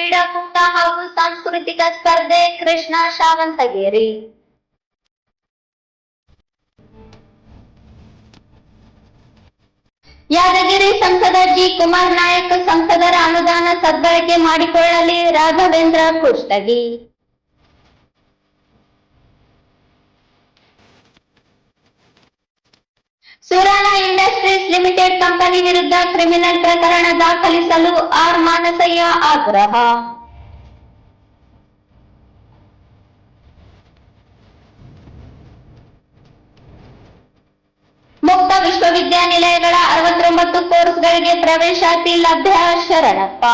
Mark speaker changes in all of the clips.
Speaker 1: ಕ್ರೀಡಾಕೂಟ ಹಾಗೂ ಸಾಂಸ್ಕೃತಿಕ ಸ್ಪರ್ಧೆ ಕೃಷ್ಣ ಶಾವಂತಗೇರಿ. ಯಾದಗಿರಿ ಸಂಸದ ಜಿ ಕುಮಾರ್ ನಾಯಕ್ ಸಂಸದರ ಅನುದಾನ ಸದ್ಬಳಕೆ ಮಾಡಿಕೊಳ್ಳಲಿ Raghavendra Kushtagi. Surana industries limited company ವಿರುದ್ಧ ಕ್ರಿಮಿನಲ್ ಪ್ರಕರಣ ದಾಖಲಿಸಲು ಆರ್ ಮಾನಸಯ್ಯ ಆಗ್ರಹ. ಮುಕ್ತ ವಿಶ್ವವಿದ್ಯಾನಿಲಯಗಳ ಅರವತ್ತೊಂಬತ್ತು ಕೋರ್ಸ್ಗಳಿಗೆ ಪ್ರವೇಶಾತಿ ಲಭ್ಯ ಶರಣಪ್ಪ.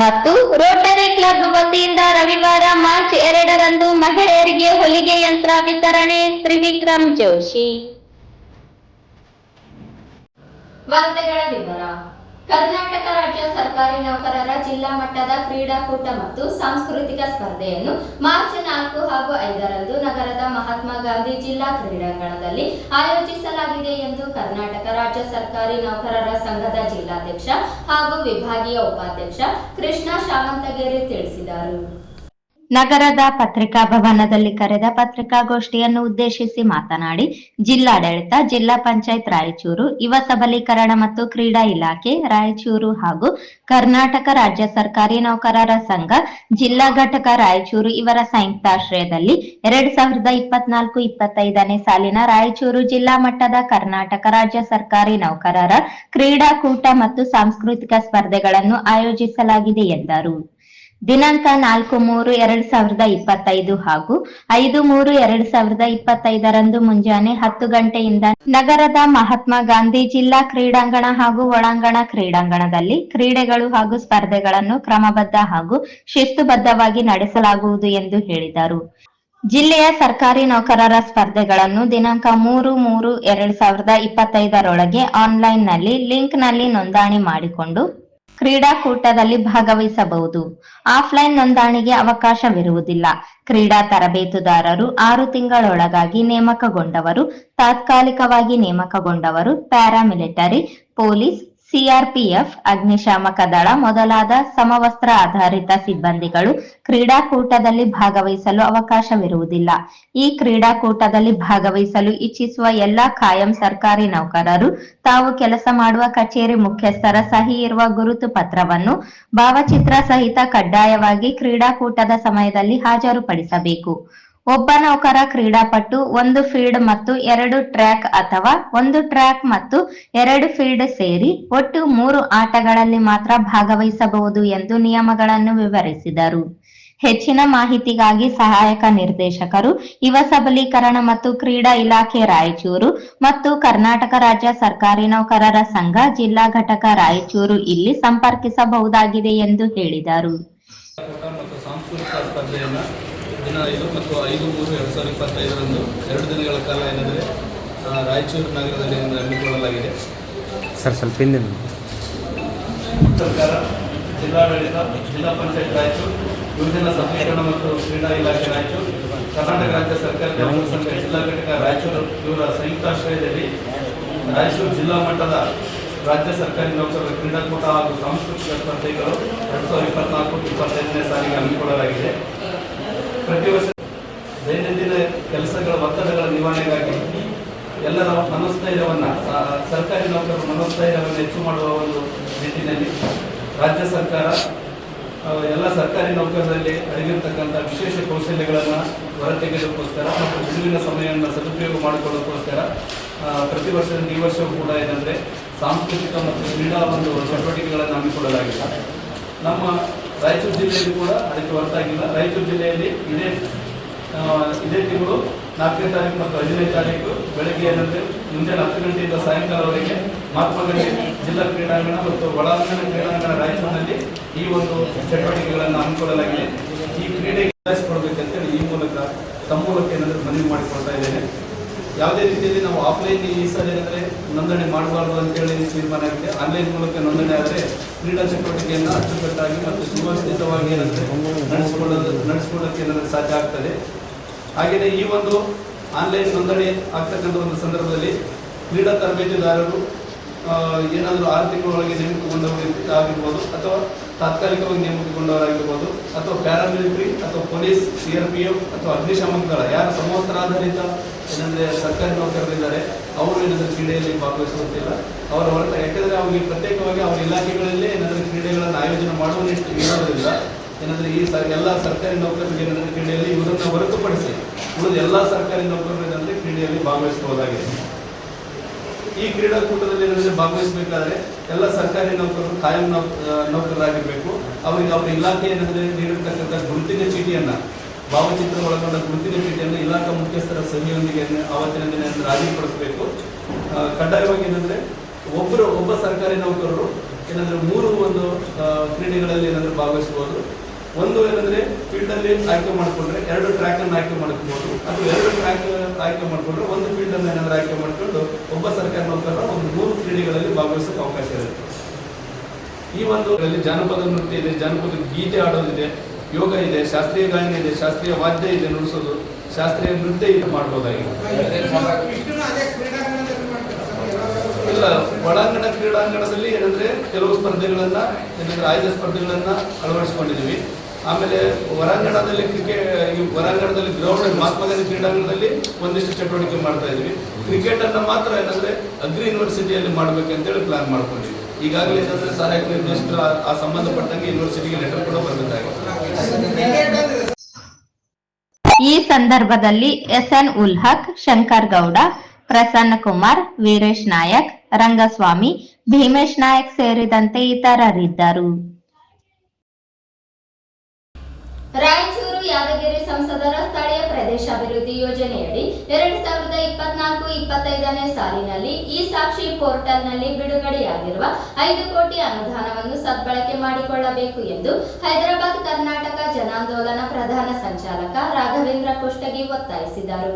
Speaker 1: ಮತ್ತು ರೋಟರಿ ಕ್ಲಬ್ ವತಿಯಿಂದ ರವಿವಾರ ಮಾರ್ಚ್ ಎರಡರಂದು ಮಹಿಳೆಯರಿಗೆ ಹೊಲಿಗೆ ಯಂತ್ರ ವಿತರಣೆ ತ್ರಿವಿಕ್ರಮ್ ಜೋಶಿ. ವಾರ್ತೆಗಳ ವಿವರ. ಕರ್ನಾಟಕ ರಾಜ್ಯ ಸರ್ಕಾರಿ ನೌಕರರ ಜಿಲ್ಲಾ ಮಟ್ಟದ ಕ್ರೀಡಾಕೂಟ ಮತ್ತು ಸಾಂಸ್ಕೃತಿಕ ಸ್ಪರ್ಧೆಯನ್ನು ಮಾರ್ಚ್ ನಾಲ್ಕು ಹಾಗೂ ಐದರಂದು ನಗರದ ಮಹಾತ್ಮ ಗಾಂಧಿ ಜಿಲ್ಲಾ ಕ್ರೀಡಾಂಗಣದಲ್ಲಿ ಆಯೋಜಿಸಲಾಗಿದೆ ಎಂದು ಕರ್ನಾಟಕ ರಾಜ್ಯ ಸರ್ಕಾರಿ ನೌಕರರ ಸಂಘದ ಜಿಲ್ಲಾಧ್ಯಕ್ಷ ಹಾಗೂ ವಿಭಾಗೀಯ ಉಪಾಧ್ಯಕ್ಷ ಕೃಷ್ಣ ಶಾವಂತಗೇರಿ ತಿಳಿಸಿದರು.
Speaker 2: ನಗರದ ಪತ್ರಿಕಾ ಭವನದಲ್ಲಿ ಕರೆದ ಪತ್ರಿಕಾಗೋಷ್ಠಿಯನ್ನು ಉದ್ದೇಶಿಸಿ ಮಾತನಾಡಿ, ಜಿಲ್ಲಾಡಳಿತ, ಜಿಲ್ಲಾ ಪಂಚಾಯತ್ ರಾಯಚೂರು, ಯುವ ಸಬಲೀಕರಣ ಮತ್ತು ಕ್ರೀಡಾ ಇಲಾಖೆ, ರಾಯಚೂರು ಹಾಗೂ ಕರ್ನಾಟಕ ರಾಜ್ಯ ಸರ್ಕಾರಿ ನೌಕರರ ಸಂಘ, ಜಿಲ್ಲಾ ಘಟಕ ರಾಯಚೂರು ಇವರ ಸಂಯುಕ್ತಾಶ್ರಯದಲ್ಲಿ ಎರಡ್ ಸಾವಿರದ ಇಪ್ಪತ್ನಾಲ್ಕು ಇಪ್ಪತ್ತೈದನೇ ಸಾಲಿನ ರಾಯಚೂರು ಜಿಲ್ಲಾ ಮಟ್ಟದ ಕರ್ನಾಟಕ ರಾಜ್ಯ ಸರ್ಕಾರಿ ನೌಕರರ ಕ್ರೀಡಾಕೂಟ ಮತ್ತು ಸಾಂಸ್ಕೃತಿಕ ಸ್ಪರ್ಧೆಗಳನ್ನು ಆಯೋಜಿಸಲಾಗಿದೆ ಎಂದರು. ದಿನಾಂಕ ನಾಲ್ಕು ಮೂರು ಎರಡ್ ಸಾವಿರದ ಇಪ್ಪತ್ತೈದು ಹಾಗೂ ಐದು ಮೂರು ಎರಡ್ ಸಾವಿರದ ಇಪ್ಪತ್ತೈದರಂದು ಮುಂಜಾನೆ ಹತ್ತು ಗಂಟೆಯಿಂದ ನಗರದ ಮಹಾತ್ಮ ಗಾಂಧಿ ಜಿಲ್ಲಾ ಕ್ರೀಡಾಂಗಣ ಹಾಗೂ ಒಳಾಂಗಣ ಕ್ರೀಡಾಂಗಣದಲ್ಲಿ ಕ್ರೀಡೆಗಳು ಹಾಗೂ ಸ್ಪರ್ಧೆಗಳನ್ನು ಕ್ರಮಬದ್ಧ ಹಾಗೂ ಶಿಸ್ತುಬದ್ಧವಾಗಿ ನಡೆಸಲಾಗುವುದು ಎಂದು ಹೇಳಿದರು. ಜಿಲ್ಲೆಯ ಸರ್ಕಾರಿ ನೌಕರರ ಸ್ಪರ್ಧೆಗಳನ್ನು ದಿನಾಂಕ ಮೂರು ಮೂರು ಎರಡ್ ಸಾವಿರದ ಇಪ್ಪತ್ತೈದರೊಳಗೆ ಆನ್ಲೈನ್ನಲ್ಲಿ ಲಿಂಕ್ನಲ್ಲಿ ನೋಂದಣಿ ಮಾಡಿಕೊಂಡು ಕ್ರೀಡಾಕೂಟದಲ್ಲಿ ಭಾಗವಹಿಸಬಹುದು. ಆಫ್ಲೈನ್ ನೋಂದಣಿಗೆ ಅವಕಾಶವಿರುವುದಿಲ್ಲ. ಕ್ರೀಡಾ ತರಬೇತುದಾರರು ಆರು ತಿಂಗಳೊಳಗಾಗಿ ನೇಮಕಗೊಂಡವರು ತಾತ್ಕಾಲಿಕವಾಗಿ ನೇಮಕಗೊಂಡವರು ಪ್ಯಾರಾಮಿಲಿಟರಿ ಪೊಲೀಸ್ ಸಿಆರ್ಪಿಎಫ್, ಅಗ್ನಿಶಾಮಕ ದಳ ಮೊದಲಾದ ಸಮವಸ್ತ್ರ ಆಧಾರಿತ ಸಿಬ್ಬಂದಿಗಳು ಕ್ರೀಡಾಕೂಟದಲ್ಲಿ ಭಾಗವಹಿಸಲು ಅವಕಾಶವಿರುವುದಿಲ್ಲ. ಈ ಕ್ರೀಡಾಕೂಟದಲ್ಲಿ ಭಾಗವಹಿಸಲು ಇಚ್ಛಿಸುವ ಎಲ್ಲಾ ಕಾಯಂ ಸರ್ಕಾರಿ ನೌಕರರು ತಾವು ಕೆಲಸ ಮಾಡುವ ಕಚೇರಿ ಮುಖ್ಯಸ್ಥರ ಸಹಿ ಇರುವ ಗುರುತು ಪತ್ರವನ್ನು ಭಾವಚಿತ್ರ ಸಹಿತ ಕಡ್ಡಾಯವಾಗಿ ಕ್ರೀಡಾಕೂಟದ ಸಮಯದಲ್ಲಿ ಹಾಜರುಪಡಿಸಬೇಕು. ಒಬ್ಬ ನೌಕರ ಕ್ರೀಡಾಪಟು, ಒಂದು ಫೀಲ್ಡ್ ಮತ್ತು ಎರಡು ಟ್ರ್ಯಾಕ್ ಅಥವಾ ಒಂದು ಟ್ರ್ಯಾಕ್ ಮತ್ತು ಎರಡು ಫೀಲ್ಡ್ ಸೇರಿ ಒಟ್ಟು ಮೂರು ಆಟಗಳಲ್ಲಿ ಮಾತ್ರ ಭಾಗವಹಿಸಬಹುದು ಎಂದು ನಿಯಮಗಳನ್ನು ವಿವರಿಸಿದರು. ಹೆಚ್ಚಿನ ಮಾಹಿತಿಗಾಗಿ ಸಹಾಯಕ ನಿರ್ದೇಶಕರು ಯುವ ಸಬಲೀಕರಣ ಮತ್ತು ಕ್ರೀಡಾ ಇಲಾಖೆ ರಾಯಚೂರು ಮತ್ತು ಕರ್ನಾಟಕ ರಾಜ್ಯ ಸರ್ಕಾರಿ ನೌಕರರ ಸಂಘ ಜಿಲ್ಲಾ ಘಟಕ ರಾಯಚೂರು ಇಲ್ಲಿ ಸಂಪರ್ಕಿಸಬಹುದಾಗಿದೆ ಎಂದು ಹೇಳಿದರು.
Speaker 3: ಕೂಟ ಮತ್ತು ಐದು ಮತ್ತು ಐದು ಮೂರು ಎರಡು ಸಾವಿರದ ಇಪ್ಪತ್ತೈದರಂದು ಎರಡು ದಿನಗಳ ಕಾಲ ಏನೆಂದರೆ ರಾಯಚೂರು ನಗರದಲ್ಲಿ ಹಮ್ಮಿಕೊಳ್ಳಲಾಗಿದೆ.
Speaker 4: ಸರ್ ಸ್ವಲ್ಪ ಹಿಂದೆ
Speaker 3: ಸರ್ಕಾರ ಜಿಲ್ಲಾಡಳಿತ ಜಿಲ್ಲಾ ಪಂಚಾಯತ್ ರಾಯಚೂರು ಯುವಜನ ಸಬಲೀಕರಣ ಮತ್ತು ಕ್ರೀಡಾ ಇಲಾಖೆ ರಾಯಚೂರು ಕರ್ನಾಟಕ ರಾಜ್ಯ ಸರ್ಕಾರ ಸಂಘ ಜಿಲ್ಲಾ ಘಟಕ ರಾಯಚೂರು ಇವರ ಸಂಯುಕ್ತಾಶ್ರಯದಲ್ಲಿ ರಾಯಚೂರು ಜಿಲ್ಲಾ ಮಟ್ಟದ ರಾಜ್ಯ ಸರ್ಕಾರಿ ನೌಕರರ ಕ್ರೀಡಾಕೂಟ ಹಾಗೂ ಸಾಂಸ್ಕೃತಿಕ ಸ್ಪರ್ಧೆಗಳು ಎರಡು ಸಾವಿರದ ಇಪ್ಪತ್ನಾಲ್ಕು ಇಪ್ಪತ್ತೈದನೇ ಸಾಲಿಗೆ ಹಮ್ಮಿಕೊಳ್ಳಲಾಗಿದೆ. ಪ್ರತಿ ವರ್ಷ ದೈನಂದಿನ ಕೆಲಸಗಳ, ಒತ್ತಡಗಳ ನಿವಾರಣೆಗಾಗಿ ಎಲ್ಲರ ಮನೋಸ್ಥೈರ್ಯವನ್ನು ಸರ್ಕಾರಿ ನೌಕರರ ಮನೋಸ್ಥೈರ್ಯವನ್ನು ಹೆಚ್ಚು ಮಾಡುವ ಒಂದು ನಿಟ್ಟಿನಲ್ಲಿ ರಾಜ್ಯ ಸರ್ಕಾರ ಎಲ್ಲ ಸರ್ಕಾರಿ ನೌಕರರಲ್ಲಿ ಅಡಗಿರ್ತಕ್ಕಂಥ ವಿಶೇಷ ಕೌಶಲ್ಯಗಳನ್ನು ಹೊರತೆಗೆಯೋದಕ್ಕೋಸ್ಕರ ಮತ್ತು ಬಿಡುವಿನ ಸಮಯವನ್ನು ಸದುಪಯೋಗ ಮಾಡಿಕೊಳ್ಳೋಕ್ಕೋಸ್ಕರ ಪ್ರತಿ ವರ್ಷದಿಂದ ಈ ವರ್ಷವೂ ಕೂಡ ಏನಂದರೆ ಸಾಂಸ್ಕೃತಿಕ ಮತ್ತು ಕ್ರೀಡಾ ಒಂದು ಚಟುವಟಿಕೆಗಳನ್ನು ಹಮ್ಮಿಕೊಳ್ಳಲಾಗಿಲ್ಲ ನಮ್ಮ ರಾಯಚೂರು ಜಿಲ್ಲೆಯಲ್ಲಿ ಕೂಡ ಅದಕ್ಕೆ ಹೊರತಾಗಿಲ್ಲ. ರಾಯಚೂರು ಜಿಲ್ಲೆಯಲ್ಲಿ ಇದೇ ಇದೇ ತಿಂಗಳು ನಾಲ್ಕನೇ ತಾರೀಕು ಮತ್ತು ಹದಿನೈದು ತಾರೀಕು ಬೆಳಗ್ಗೆ ಏನಂದ್ರೆ ಮುಂಜಾನೆ ಹತ್ತು ಗಂಟೆಯಿಂದ ಸಾಯಂಕಾಲವರೆಗೆ ಮಹಾತ್ಮ ಗಾಂಧಿ ಜಿಲ್ಲಾ ಕ್ರೀಡಾಂಗಣ ಮತ್ತು ಒಳಾಂಗಣ ಕ್ರೀಡಾಂಗಣ ರಾಯಚೂರಿನಲ್ಲಿ ಈ ಒಂದು ಚಟುವಟಿಕೆಗಳನ್ನು ಹಮ್ಮಿಕೊಳ್ಳಲಾಗಿದೆ. ಈ ಕ್ರೀಡೆಗೆ ಕೊಡಬೇಕಂತೇಳಿ ಈ ಮೂಲಕ ತಮ್ಮ ಮೂಲಕ ಏನಂದ್ರೆ ಮನವಿ ಮಾಡಿಕೊಳ್ತಾ ಇದ್ದೇನೆ. ಯಾವುದೇ ರೀತಿಯಲ್ಲಿ ನಾವು ಆಫ್ಲೈನ್ ಈ ಸಲ ಏನಂದ್ರೆ ನೋಂದಣಿ ಮಾಡಬಾರ್ದು ಅಂತೇಳಿ ತೀರ್ಮಾನ ಆಗಿದೆ. ಆನ್ಲೈನ್ ಮೂಲಕ ನೋಂದಣಿ ಆದರೆ ಕ್ರೀಡಾ ಚಟುವಟಿಕೆಯನ್ನು ಅಚ್ಚುಕಟ್ಟಾಗಿ ಮತ್ತು ಸುವ್ಯವಸ್ಥಿತವಾಗಿ ಏನಂತೆ ನಡೆಸಿಕೊಳ್ಳಲು ನಡೆಸಿಕೊಳ್ಳೋಕ್ಕೆ ಏನಾದರೂ ಸಾಧ್ಯ ಆಗ್ತದೆ. ಹಾಗೆಯೇ ಈ ಒಂದು ಆನ್ಲೈನ್ ನೋಂದಣಿ ಆಗ್ತಕ್ಕಂಥ ಒಂದು ಸಂದರ್ಭದಲ್ಲಿ ಕ್ರೀಡಾ ತರಬೇತಿದಾರರು ಏನಾದರೂ ಆರು ತಿಂಗಳೊಳಗೆ ನೇಮಕಗೊಂಡವರು ಆಗಿರ್ಬೋದು, ಅಥವಾ ತಾತ್ಕಾಲಿಕವಾಗಿ ನೇಮಕಗೊಂಡವರಾಗಿರ್ಬೋದು, ಅಥವಾ ಪ್ಯಾರಾಮಿಲಿಟರಿ ಅಥವಾ police, C R P F ಅಥವಾ ಅಗ್ನಿಶಾಮಕ ದಳ ಯಾರು ಸಮವಸ್ತ್ರಾಧಾರಿತ ಏನಂದರೆ ಸರ್ಕಾರಿ ನೌಕರರಿದ್ದಾರೆ ಅವರು ಏನಾದರೂ ಕ್ರೀಡೆಯಲ್ಲಿ ಭಾಗವಹಿಸುವಂತಿಲ್ಲ. ಅವರ ಹೊರತ ಯಾಕಂದರೆ ಅವರಿಗೆ ಪ್ರತ್ಯೇಕವಾಗಿ ಅವರ ಇಲಾಖೆಗಳಲ್ಲೇ ಏನಾದರೂ ಕ್ರೀಡೆಗಳನ್ನು ಆಯೋಜನೆ ಮಾಡುವ ನಿಟ್ಟು ಇರೋದ್ರಿಂದ ಏನಂದರೆ ಈ ಸರ್, ಎಲ್ಲ ಸರ್ಕಾರಿ ನೌಕರರಿಗೆ ಏನಾದರೂ ಕ್ರೀಡೆಯಲ್ಲಿ ಇವರನ್ನು ಹೊರತುಪಡಿಸಿ ಉಳಿದ ಎಲ್ಲ ಸರ್ಕಾರಿ ನೌಕರರು ಏನಂದರೆ ಕ್ರೀಡೆಯಲ್ಲಿ ಭಾಗವಹಿಸಬಹುದಾಗಿದೆ. ಈ ಕ್ರೀಡಾಕೂಟದಲ್ಲಿ ಏನಂದ್ರೆ ಭಾಗವಹಿಸಬೇಕಾದ್ರೆ ಎಲ್ಲ ಸರ್ಕಾರಿ ನೌಕರರು ಕಾಯಂ ನೌಕರರಾಗಿರ್ಬೇಕು. ಅವರಿಗೆ ಅವರ ಇಲಾಖೆ ಏನಂದ್ರೆ ನೀಡಿರ್ತಕ್ಕಂಥ ಗುರುತಿನ ಚೀಟಿಯನ್ನ ಭಾವಚಿತ್ರ ಒಳಗೊಂಡ ಗುರುತಿನ ಚೀಟಿಯನ್ನು ಇಲಾಖಾ ಮುಖ್ಯಸ್ಥರ ಸಹಿಯೊಂದಿಗೆ ಅವತ್ತಿನ ದಿನ ರಾಜಿಪಡಿಸಬೇಕು. ಕಡ್ಡಾಯವಾಗಿ ಏನಂದ್ರೆ ಒಬ್ಬರು ಒಬ್ಬ ಸರ್ಕಾರಿ ನೌಕರರು, ಏನಂದ್ರೆ ಮೂರು ಒಂದು ಕ್ರೀಡೆಗಳಲ್ಲಿ ಏನಂದ್ರೆ ಭಾಗವಹಿಸಬಹುದು ಒಂದು ಏನಂದ್ರೆ ಫೀಲ್ಡ್ ಅಲ್ಲಿ ಆಯ್ಕೆ ಮಾಡಿಕೊಂಡ್ರೆ ಎರಡು ಟ್ರ್ಯಾಕ್ ಅನ್ನು ಆಯ್ಕೆ ಮಾಡ್ಕೋಬಹುದು ಅಥವಾ ಎರಡು ಟ್ರ್ಯಾಕ್ ಆಯ್ಕೆ ಮಾಡಿಕೊಂಡ್ರೆ ಒಂದು ಫೀಲ್ಡ್ ಅನ್ನು ಏನಾದ್ರೂ ಆಯ್ಕೆ ಮಾಡಿಕೊಂಡು ಒಬ್ಬ ಸರ್ಕಾರಿ ನೌಕರರ ಒಂದು ಮೂರು ಕ್ರೀಡೆಗಳಲ್ಲಿ ಭಾಗವಹಿಸೋಕೆ ಅವಕಾಶ ಇರುತ್ತೆ. ಈ ಒಂದು ಜಾನಪದ ನೃತ್ಯ ಇದೆ, ಜಾನಪದ ಗೀತೆ ಆಡೋದಿದೆ ಯೋಗ ಇದೆ, ಶಾಸ್ತ್ರೀಯ ಗಾಯನ ಇದೆ, ಶಾಸ್ತ್ರೀಯ ವಾದ್ಯ ಇದೆ, ನುಡಿಸೋದು, ಶಾಸ್ತ್ರೀಯ ನೃತ್ಯ ಇದು ಮಾಡ್ಬೋದಾಗಿದೆ. ಇಲ್ಲ, ಒಳಾಂಗಣ ಕ್ರೀಡಾಂಗಣದಲ್ಲಿ ಏನಂದ್ರೆ ಕೆಲವು ಸ್ಪರ್ಧೆಗಳನ್ನ, ಏನಂದ್ರೆ ಆಯ್ದ ಸ್ಪರ್ಧೆಗಳನ್ನ ಅಳವಡಿಸ್ಕೊಂಡಿದೀವಿ ಆಮೇಲೆ ಹೊರಾಂಗಣದಲ್ಲಿ ಕ್ರಿಕೆಟ್ ಈ ಹೊರಾಂಗಣದಲ್ಲಿ ಗ್ರೌಂಡ್ ಮಹಾತ್ಮ ಗಾಂಧಿ ಕ್ರೀಡಾಂಗಣದಲ್ಲಿ ಒಂದಿಷ್ಟು ಚಟುವಟಿಕೆ ಮಾಡ್ತಾ ಇದ್ವಿ ಕ್ರಿಕೆಟ್ ಅನ್ನ ಮಾತ್ರ ಏನಂದ್ರೆ ಅಗ್ರಿ ಯೂನಿವರ್ಸಿಟಿಯಲ್ಲಿ ಮಾಡ್ಬೇಕಂತೇಳಿ ಪ್ಲಾನ್ ಮಾಡ್ಕೊಂಡಿದ್ವಿ ಈಗಾಗಲೇ ಏನಂದ್ರೆ ಸಹಾಯಕ ನಿರ್ದೇಶಕರು ಆ- ಸಂಬಂಧಪಟ್ಟಂಗೆ ಯೂನಿವರ್ಸಿಟಿಗೆ ಲೆಟರ್ ಕೂಡ ಬಂದಿದ್ದಾಗಿದೆ
Speaker 2: ಈ ಸಂದರ್ಭದಲ್ಲಿ ಎಸ್ಎನ್ ಉಲ್ ಹಕ್ ಶಂಕರ್ ಗೌಡ, ಪ್ರಸನ್ನ ಕುಮಾರ್, ವೀರೇಶ್ ನಾಯಕ್, ರಂಗಸ್ವಾಮಿ, ಭೀಮೇಶ್ ನಾಯಕ್ ಸೇರಿದಂತೆ ಇತರರಿದ್ದರು.
Speaker 1: ರಾಯಚೂರು ಯಾದಗಿರಿ ಸಂಸದರ ಸ್ಥಳೀಯ ಪ್ರದೇಶಾಭಿವೃದ್ಧಿ ಯೋಜನೆಯಡಿ ಎರಡ್ ಸಾವಿರದ ಇಪ್ಪತ್ನಾಲ್ಕು ಇಪ್ಪತ್ತೈದನೇ ಸಾಲಿನಲ್ಲಿ ಈ ಸಾಕ್ಷಿ ಪೋರ್ಟಲ್ನಲ್ಲಿ ಬಿಡುಗಡೆಯಾಗಿರುವ ಐದು ಕೋಟಿ ಅನುದಾನವನ್ನು ಸದ್ಬಳಕೆ ಮಾಡಿಕೊಳ್ಳಬೇಕು ಎಂದು ಹೈದರಾಬಾದ್ ಕರ್ನಾಟಕ ಜನಾಂದೋಲನ ಪ್ರಧಾನ ಸಂಚಾಲಕ ರಾಘವೇಂದ್ರ ಕುಷ್ಟಗಿ ಒತ್ತಾಯಿಸಿದರು.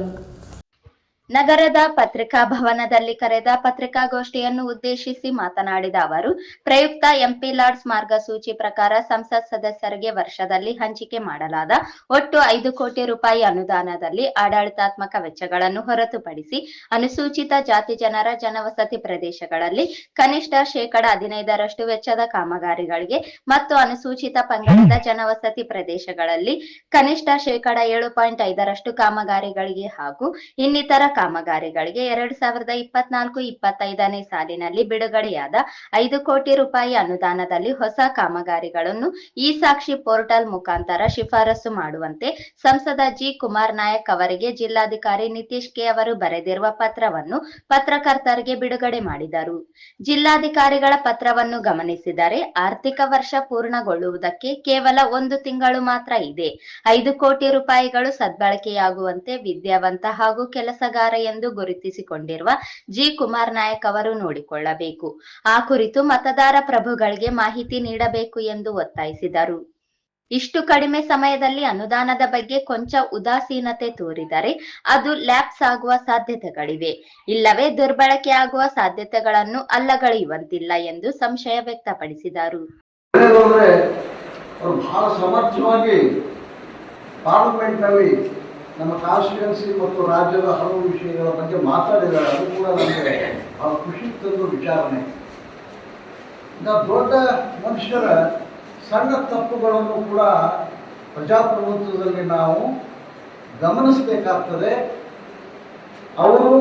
Speaker 2: ನಗರದ ಪತ್ರಿಕಾ ಭವನದಲ್ಲಿ ಕರೆದ ಪತ್ರಿಕಾಗೋಷ್ಠಿಯನ್ನು ಉದ್ದೇಶಿಸಿ ಮಾತನಾಡಿದ ಅವರು, ಪ್ರಯುಕ್ತ ಎಂಪಿ ಲಾರ್ಡ್ಸ್ ಮಾರ್ಗಸೂಚಿ ಪ್ರಕಾರ ಸಂಸತ್ ಸದಸ್ಯರಿಗೆ ವರ್ಷದಲ್ಲಿ ಹಂಚಿಕೆ ಮಾಡಲಾದ ಒಟ್ಟು ಐದು ಕೋಟಿ ರೂಪಾಯಿ ಅನುದಾನದಲ್ಲಿ ಆಡಳಿತಾತ್ಮಕ ವೆಚ್ಚಗಳನ್ನು ಹೊರತುಪಡಿಸಿ ಅನುಸೂಚಿತ ಜಾತಿ ಜನರ ಜನವಸತಿ ಪ್ರದೇಶಗಳಲ್ಲಿ ಕನಿಷ್ಠ ಶೇಕಡ ಹದಿನೈದರಷ್ಟು ವೆಚ್ಚದ ಕಾಮಗಾರಿಗಳಿಗೆ ಮತ್ತು ಅನುಸೂಚಿತ ಪಂಗಡದ ಜನವಸತಿ ಪ್ರದೇಶಗಳಲ್ಲಿ ಕನಿಷ್ಠ ಶೇಕಡ ಏಳು ಪಾಯಿಂಟ್ ಐದರಷ್ಟು ಕಾಮಗಾರಿಗಳಿಗೆ ಹಾಗೂ ಇನ್ನಿತರ ಕಾಮಗಾರಿಗಳಿಗೆ ಎರಡ್ ಸಾವಿರದ ಇಪ್ಪತ್ನಾಲ್ಕು ಇಪ್ಪತ್ತೈದನೇ ಸಾಲಿನಲ್ಲಿ ಬಿಡುಗಡೆಯಾದ ಐದು ಕೋಟಿ ರೂಪಾಯಿ ಅನುದಾನದಲ್ಲಿ ಹೊಸ ಕಾಮಗಾರಿಗಳನ್ನು ಈ ಸಾಕ್ಷಿ ಪೋರ್ಟಲ್ ಮುಖಾಂತರ ಶಿಫಾರಸು ಮಾಡುವಂತೆ ಸಂಸದ ಜಿ ಕುಮಾರ್ ನಾಯಕ್ ಅವರಿಗೆ ಜಿಲ್ಲಾಧಿಕಾರಿ ನಿತೀಶ್ ಕೆ ಅವರು ಬರೆದಿರುವ ಪತ್ರವನ್ನು ಪತ್ರಕರ್ತರಿಗೆ ಬಿಡುಗಡೆ ಮಾಡಿದರು. ಜಿಲ್ಲಾಧಿಕಾರಿಗಳ ಪತ್ರವನ್ನು ಗಮನಿಸಿದರೆ ಆರ್ಥಿಕ ವರ್ಷ ಪೂರ್ಣಗೊಳ್ಳುವುದಕ್ಕೆ ಕೇವಲ ಒಂದು ತಿಂಗಳು ಮಾತ್ರ ಇದೆ. ಐದು ಕೋಟಿ ರೂಪಾಯಿಗಳು ಸದ್ಬಳಕೆಯಾಗುವಂತೆ ವಿದ್ಯಾವಂತ ಹಾಗೂ ಕೆಲಸಗಾರ ಎಂದು ಗುರುತಿಸಿಕೊಂಡಿರುವ ಜಿ ಕುಮಾರ್ ನಾಯಕ್ ಅವರು ನೋಡಿಕೊಳ್ಳಬೇಕು. ಆ ಕುರಿತು ಮತದಾರ ಪ್ರಭುಗಳಿಗೆ ಮಾಹಿತಿ ನೀಡಬೇಕು ಎಂದು ಒತ್ತಾಯಿಸಿದರು. ಇಷ್ಟು ಕಡಿಮೆ ಸಮಯದಲ್ಲಿ ಅನುದಾನದ ಬಗ್ಗೆ ಕೊಂಚ ಉದಾಸೀನತೆ ತೋರಿದರೆ ಅದು ಲ್ಯಾಪ್ಸ್ ಆಗುವ ಸಾಧ್ಯತೆಗಳಿವೆ. ಇಲ್ಲವೇ ದುರ್ಬಳಕೆ ಆಗುವ ಸಾಧ್ಯತೆಗಳನ್ನು ಅಲ್ಲಗಳೆಯುವಂತಿಲ್ಲ ಎಂದು ಸಂಶಯ ವ್ಯಕ್ತಪಡಿಸಿದರು.
Speaker 5: ಸಮರ್ಥವಾಗಿ ಪಾರ್ಲಿಮೆಂಟ್ನಲ್ಲಿ ನಮ್ಮ ಕಾನ್ಸ್ಟಿಟ್ಯೂನ್ಸಿ ಮತ್ತು ರಾಜ್ಯದ ಹಲವು ವಿಷಯಗಳ ಬಗ್ಗೆ ಮಾತಾಡಿದ್ದಾರೆ, ಅದು ಕೂಡ ನಮಗೆ ಆ ಖುಷಿ ತಂದು ವಿಚಾರಣೆ. ದೊಡ್ಡ ಮನುಷ್ಯರ ಸಣ್ಣ ತಪ್ಪುಗಳನ್ನು ಕೂಡ ಪ್ರಜಾಪ್ರಭುತ್ವದಲ್ಲಿ ನಾವು ಗಮನಿಸಬೇಕಾಗ್ತದೆ. ಅವರು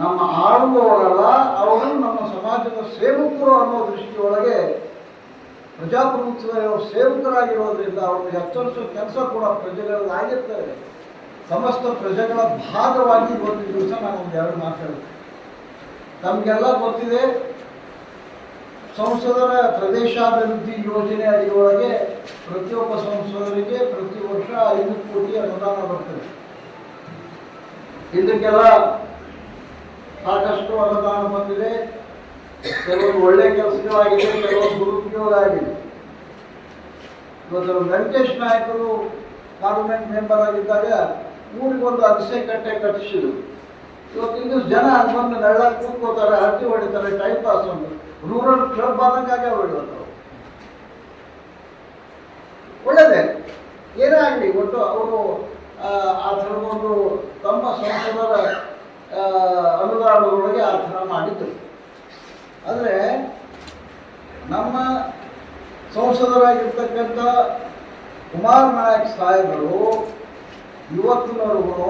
Speaker 5: ನಮ್ಮ ಆಳುವವರಲ್ಲ, ಅವರು ನಮ್ಮ ಸಮಾಜದ ಸೇವಕರು ಅನ್ನೋ ದೃಷ್ಟಿಯೊಳಗೆ ಪ್ರಜಾಪ್ರಭುತ್ವದಲ್ಲಿ ಅವರು ಸೇವಕರಾಗಿರೋದ್ರಿಂದ ಅವ್ರಿಗೆ ಎಚ್ಚರಿಸುವ ಕೆಲಸ ಕೂಡ ಪ್ರಜೆಗಳಲ್ಲಿ ಆಗಿರ್ತದೆ ಸಮಸ್ತ ಪ್ರಜೆಗಳ ಭಾಗವಾಗಿ ಒಂದು ದಿವಸ ನಾನು ಒಂದು ಎರಡು ಮಾತಾಡ್ತೇನೆ. ನಮಗೆಲ್ಲ ಗೊತ್ತಿದೆ, ಸಂಸದರ ಪ್ರದೇಶಾಭಿವೃದ್ಧಿ ಯೋಜನೆ ಅಡಿಯೊಳಗೆ ಪ್ರತಿಯೊಬ್ಬ ಸಂಸದರಿಗೆ ಪ್ರತಿ ವರ್ಷ ಐದು ಕೋಟಿ ಅನುದಾನ ಬರ್ತದೆ. ಇದಕ್ಕೆಲ್ಲ ಸಾಕಷ್ಟು ಅನುದಾನ ಬಂದಿದೆ. ಕೆಲವೊಂದು ಒಳ್ಳೆ ಕೆಲಸಗಳಾಗಿದೆ, ಕೆಲವೊಂದು ಆಗಿದೆ ಇವತ್ತು ವೆಂಕಟೇಶ್ ನಾಯಕರು ಪಾರ್ಲಿಮೆಂಟ್ ಮೆಂಬರ್ ಆಗಿದ್ದಾಗ ಊರಿಗೊಂದು ಅಗಸೆ ಕಟ್ಟೆ ಕಟ್ಟಿಸಿದ್ರು. ಇವತ್ತು ಇಂದು ಜನ ಅದನ್ನು ನೆಳ್ಳ ಕೂತ್ಕೋತಾರೆ ಹರಟಿ ಹೊಡಿತಾರೆ ಟೈಮ್ ಪಾಸ್ ಒಂದು ರೂರಲ್ ಕ್ಲಬ್ ಆದಂಗಾಗೆ ಹೊಡೆಯೋದು ಒಳ್ಳೆಯದೇ ಏನೇ ಆಗಲಿ, ಒಟ್ಟು ಅವರು, ಆ ಥರದೊಂದು ತಮ್ಮ ಸಂಸದರ ಅನುದಾನದೊಳಗೆ ಆ ಥರ ಮಾಡಿದ್ರು. ಆದರೆ ನಮ್ಮ ಸಂಸದರಾಗಿರ್ತಕ್ಕಂಥ ಕುಮಾರ್ ನಾಯಕ್ ಸಾಹೇಬರು ಇವತ್ತಿನವರೆಗೂ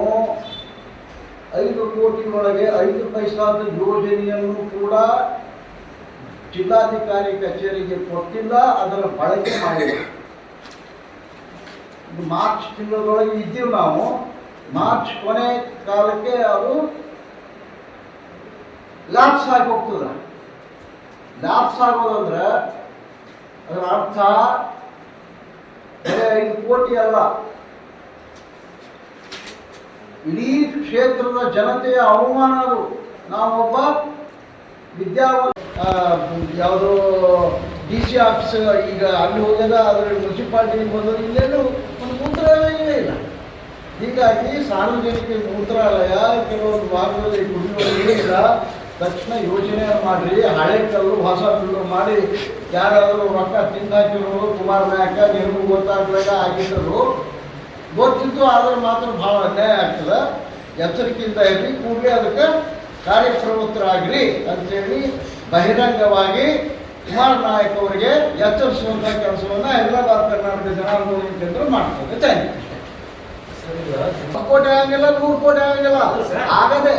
Speaker 5: ಐದು ಕೋಟಿಯೊಳಗೆ ಐದು ಪೈಸಾದ ಯೋಜನೆಯನ್ನು ಕೂಡ ಜಿಲ್ಲಾಧಿಕಾರಿ ಕಚೇರಿಗೆ ಕೊಟ್ಟಿಲ್ಲ, ಅದರ ಬಳಕೆ ಮಾಡಿಲ್ಲ. ಮಾರ್ಚ್ ತಿಂಗಳೊಳಗೆ ಇದ್ದೀವಿ ನಾವು. ಮಾರ್ಚ್ ಕೊನೆ ಕಾಲಕ್ಕೆ ಅದು ಲ್ಯಾಪ್ಸ್ ಆಗಿ ಹೋಗ್ತದೆ. ಲ್ಯಾಪ್ಸ್ ಆಗೋದಂದ್ರೆ ಅದರ ಅರ್ಥ ಐದು ಕೋಟಿ ಅಲ್ಲ. ಇಡೀ ಕ್ಷೇತ್ರದ ಜನತೆಯ ಅವಮಾನ ಅದು. ನಾವೊಬ್ಬ ವಿದ್ಯಾವಂತ ಯಾವುದೋ ಡಿ ಸಿ ಆಫೀಸ್ ಈಗ ಅಲ್ಲಿ ಹೋಗ್ಯದ ಅದರ ಮುನ್ಸಿಪಾಲ್ಟಿಗೆ ಬಂದದ್ದು ಇಲ್ಲೇನು, ಒಂದು ಮೂತ್ರಾಲಯವೇ ಇಲ್ಲ. ಹೀಗಾಗಿ ಸಾರ್ವಜನಿಕ ಮೂತ್ರಾಲಯ ಕೆಲವೊಂದು ಭಾಗದಲ್ಲಿ ಕುಡಿಯುವ ನೀರಿಲ್ಲ ತಕ್ಷಣ ಯೋಜನೆ ಮಾಡಿರಿ, ಹಳೆ ಕಲ್ಲು ಹೊಸ ಕಲ್ಲು ಮಾಡಿ, ಯಾರಾದರೂ ರೊಕ್ಕ ತಿಂದಾಕಿರೋ ಕುಮಾರ್ ನಾಯಕ ನಿಮಗೂ ಗೊತ್ತಾಗ್ಲಾಗ ಆಗಿದ್ದರು. ಗೊತ್ತಿದ್ದು ಆದ್ರೆ ಮಾತ್ರ ಭಾಳ ಅನ್ಯಾಯ ಆಗ್ತದೆ. ಎಚ್ಚರಿಕೆಯಿಂದ ಇರಲಿ ಕೂಡಲೇ ಅದಕ್ಕೆ ಕಾರ್ಯಪ್ರವೃತ್ತರಾಗಿರಿ ಅಂತೇಳಿ ಬಹಿರಂಗವಾಗಿ ಕುಮಾರ್ ನಾಯಕ್ ಅವರಿಗೆ ಎಚ್ಚರಿಸುವಂಥ ಕೆಲಸವನ್ನು ಹೈದರಾಬಾದ್ ಕರ್ನಾಟಕ ಜನಾಂದೋಲನ ಕೇಂದ್ರ ಮಾಡ್ತದೆ. ಥ್ಯಾಂಕ್ ಯು ಕೋಟಿ ಆಗಂಗಿಲ್ಲ ನೂರು ಕೋಟಿ ಆಗಂಗಿಲ್ಲ ಆಗದೆ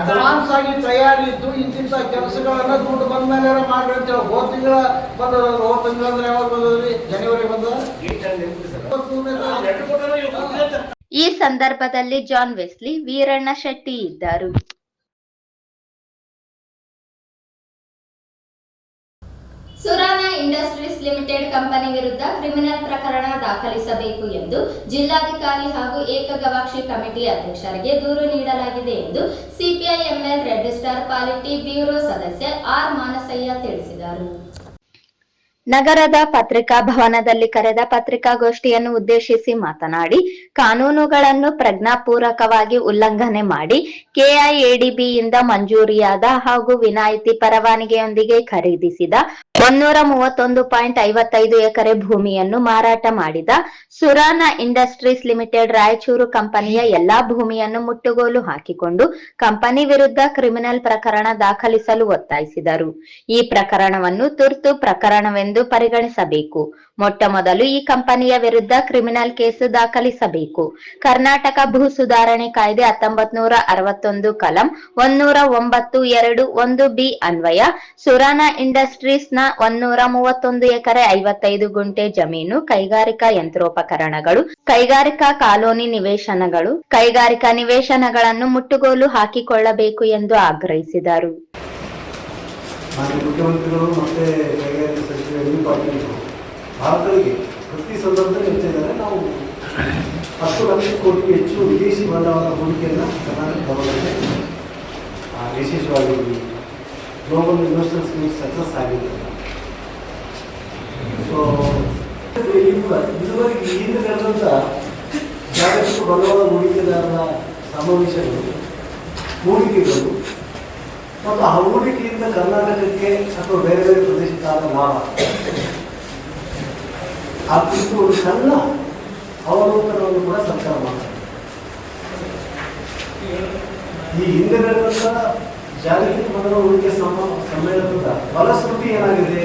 Speaker 5: ಅಡ್ವಾನ್ಸ್ ಆಗಿ ತಯಾರಿ ಇದ್ದು ಇಂತಿಂಥ ಕೆಲಸಗಳನ್ನ ದುಡ್ಡು ಬಂದ ಮೇಲೆ ಮಾಡ್ರಿ ಅಂತ ಹೇಳಿ ಹೋದ ತಿಂಗಳ ಬಂದದ ಹೋದ ತಿಂಗಳ ಅಂದ್ರೆ ಯಾವಾಗ ಬಂದದ್ರಿ? ಜನವರಿ ಬಂದ.
Speaker 2: ಈ ಸಂದರ್ಭದಲ್ಲಿ ಜಾನ್ ವೆಸ್ಲಿ ವೀರಣ್ಣ ಶೆಟ್ಟಿ ಇದ್ದರು.
Speaker 1: ಸುರಾನ ಇಂಡಸ್ಟ್ರೀಸ್ ಲಿಮಿಟೆಡ್ ಕಂಪನಿ ವಿರುದ್ಧ ಕ್ರಿಮಿನಲ್ ಪ್ರಕರಣ ದಾಖಲಿಸಬೇಕು ಎಂದು ಜಿಲ್ಲಾಧಿಕಾರಿ ಹಾಗೂ ಏಕಗವಾಕ್ಷಿ ಕಮಿಟಿ ಅಧ್ಯಕ್ಷರಿಗೆ ದೂರು ನೀಡಲಾಗಿದೆ ಎಂದು CPIML red star polit bureau ಸದಸ್ಯ ಆರ್ ಮಾನಸಯ್ಯ ತಿಳಿಸಿದರು.
Speaker 2: ನಗರದ ಪತ್ರಿಕಾ ಭವನದಲ್ಲಿ ಕರೆದ ಪತ್ರಿಕಾಗೋಷ್ಠಿಯನ್ನು ಉದ್ದೇಶಿಸಿ ಮಾತನಾಡಿ, ಕಾನೂನುಗಳನ್ನು ಪ್ರಜ್ಞಾಪೂರ್ವಕವಾಗಿ ಉಲ್ಲಂಘನೆ ಮಾಡಿ, ಕೆಐಎಡಿಬಿಯಿಂದ ಮಂಜೂರಿಯಾದ ಹಾಗೂ ವಿನಾಯಿತಿ ಪರವಾನಗಿಯೊಂದಿಗೆ ಖರೀದಿಸಿದ ಒಂದೂರ ಮೂವತ್ತೊಂದು ಪಾಯಿಂಟ್ ಐವತ್ತೈದು ಎಕರೆ ಭೂಮಿಯನ್ನು ಮಾರಾಟ ಮಾಡಿದ ಸುರಾನ ಇಂಡಸ್ಟ್ರೀಸ್ ಲಿಮಿಟೆಡ್ ರಾಯಚೂರು ಕಂಪನಿಯ ಎಲ್ಲಾ ಭೂಮಿಯನ್ನು ಮುಟ್ಟುಗೋಲು ಹಾಕಿಕೊಂಡು ಕಂಪನಿ ವಿರುದ್ಧ ಕ್ರಿಮಿನಲ್ ಪ್ರಕರಣ ದಾಖಲಿಸಲು ಒತ್ತಾಯಿಸಿದರು. ಈ ಪ್ರಕರಣವನ್ನು ತುರ್ತು ಪ್ರಕರಣವೆಂದು ಪರಿಗಣಿಸಬೇಕು. ಮೊಟ್ಟ ಮೊದಲು ಈ ಕಂಪನಿಯ ವಿರುದ್ಧ ಕ್ರಿಮಿನಲ್ ಕೇಸು ದಾಖಲಿಸಬೇಕು. ಕರ್ನಾಟಕ ಭೂ ಸುಧಾರಣೆ ಕಾಯ್ದೆ ಹತ್ತೊಂಬತ್ ನೂರ ಅರವತ್ತೊಂದು ಕಲಂ ಒಂದೂರ ಒಂಬತ್ತು ಎರಡು ಒಂದು ಬಿ ಅನ್ವಯ, ಸುರಾನ ಇಂಡಸ್ಟ್ರೀಸ್ನ ಒಂದೂರ ಮೂವತ್ತೊಂದು ಎಕರೆ ಐವತ್ತೈದು ಗುಂಟೆ ಜಮೀನು, ಕೈಗಾರಿಕಾ ಯಂತ್ರೋಪಕರಣಗಳು, ಕೈಗಾರಿಕಾ ಕಾಲೋನಿ ನಿವೇಶನಗಳು, ಕೈಗಾರಿಕಾ ನಿವೇಶನಗಳನ್ನು ಮುಟ್ಟುಗೋಲು ಹಾಕಿಕೊಳ್ಳಬೇಕು ಎಂದು ಆಗ್ರಹಿಸಿದರು.
Speaker 6: ಪಾಟೀಲ್ ಭಾರತದಲ್ಲಿ ಪ್ರತಿ ಸಂದರ್ಭದಲ್ಲಿ ಹೆಚ್ಚಿದ್ದಾರೆ. ನಾವು ಹತ್ತು ಲಕ್ಷ ಕೋಟಿಗೆ ಹೆಚ್ಚು ವಿದೇಶಿ ಬಂಡವಾಳ ಹೂಡಿಕೆಯನ್ನು ಕರ್ನಾಟಕ ಗವರ್ಮೆಂಟ್ ವಿಶೇಷವಾಗಿ ಗ್ಲೋಬಲ್ ಇನ್ವೆಸ್ಟರ್ಸ್ ಸಕ್ಸಸ್ ಆಗಿದೆ. ಸೊ ಇದುವರೆಗೆ ಹಿಂದೆ ನಡೆದಂಥ ಜಾಗತಿಕ ಬಂಡವಾಳ ಹೂಡಿಕೆದಾರರ ಸಮಾವೇಶಗಳು, ಹೂಡಿಕೆಗಳು ಮತ್ತು ಆ ಹೂಡಿಕೆಯಿಂದ ಕರ್ನಾಟಕಕ್ಕೆ ಅಥವಾ ಬೇರೆ ಬೇರೆ ಪ್ರದೇಶಕ್ಕಾದ ಲಾಭ. ಆ ಸಣ್ಣ ಅವಲೋಕನವನ್ನು ಕೂಡ ಸರ್ಕಾರ ಮಾಡ್ತಾರೆ. ಈ ಹಿಂದೆ ನಡೆದಂಥ ಜಾಗತಿಕ ಹೂಡಿಕೆ ಸಮ, ಸಮ್ಮೇಳನದ ಫಲಶ್ರುತಿ ಏನಾಗಿದೆ?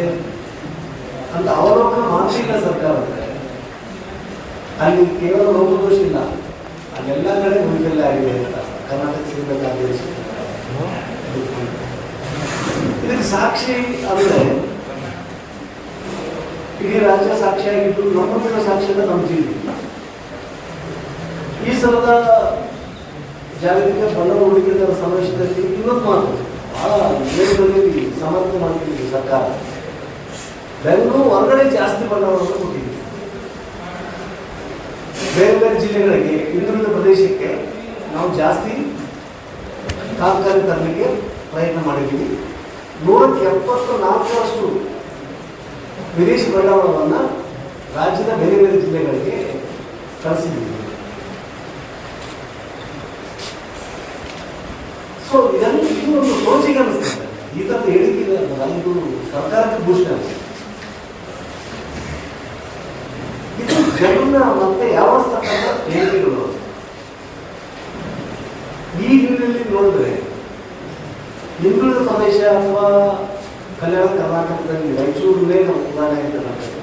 Speaker 6: ಅಂತ ಅವಲೋಕನ ಮಾನಸಿಕ ಸರ್ಕಾರ. ಅಲ್ಲಿ ಕೇವಲ ಲೋಪದೋಷ ಇಲ್ಲ. ಅಲ್ಲೆಲ್ಲ ಕಡೆ ವೈಫಲ್ಯ ಆಗಿದೆ ಅಂತ ಕರ್ನಾಟಕ ಸಿಗಬೇಕಾಗಿದೆ ಇದಕ್ಕೆ ಸಾಕ್ಷಿ ಅಂದರೆ ಇಡೀ ರಾಜ್ಯ ಸಾಕ್ಷಿಯಾಗಿದ್ದು ನಮ್ಮಲ್ಲಿನ ಸಾಕ್ಷಿಯಾದ ನಮ್ಮ ಜೀವನ ಈ ಸಲದ ಜಾಗತಿಕ ಬಂಡವಾಳ ಹೂಡಿಕೆದಾರ ಸಮಾವೇಶದಲ್ಲಿ ಇವತ್ತು ಮಾತು ಬಹಳ ಸಮರ್ಥ ಮಾಡ್ತಿದ್ದೀವಿ ಸರ್ಕಾರ. ಬೆಂಗಳೂರು ಹೊರಗಡೆ ಜಾಸ್ತಿ ಬಂಡವಾಳವನ್ನು ಕೊಟ್ಟಿದ್ದೀವಿ ಬೇರೆ ಬೇರೆ ಜಿಲ್ಲೆಗಳಿಗೆ ಹಿಂದುಳಿದ ಪ್ರದೇಶಕ್ಕೆ ನಾವು ಜಾಸ್ತಿ ತಾತ್ಕಾಲಿಕ ತರಲಿಕ್ಕೆ ಪ್ರಯತ್ನ ಮಾಡಿದ್ದೀವಿ. ನೂರಕ್ಕೆ ಎಪ್ಪತ್ತು ನಾಲ್ಕರಷ್ಟು ವಿದೇಶಿ ಬಂಡವಾಳವನ್ನು ರಾಜ್ಯದ ಬೇರೆ ಬೇರೆ ಜಿಲ್ಲೆಗಳಿಗೆ ಕಳಿಸಿದ್ದೀವಿ ಸೊ ಇದನ್ನು ಇದು ಒಂದು ಸೋಚಿಗೆ ಅನಿಸ್ತದೆ ಈ ಥರದ ಹೇಳಿಕೆ ಇದು ಸರ್ಕಾರಕ್ಕೆ ಭೂಷಣ ಅನಿಸ್ತದೆ ಇದು ಜನ ಮತ್ತೆ ಯಾವಸ್ತಕ್ಕಂಥ ಹೇಳಿಕೆಗಳು ಈ ಹಿನ್ನೆಲೆಯಲ್ಲಿ ನೋಡಿದ್ರೆ ಹಿಂದುಳಿದ ಪ್ರದೇಶ ಅಥವಾ ಕಲ್ಯಾಣ ಕರ್ನಾಟಕದಲ್ಲಿ ರಾಯಚೂರನ್ನೇ ನಾವು ಉದಾಹರಣೆ ಅಂತ ಹೇಳ್ತೇವೆ.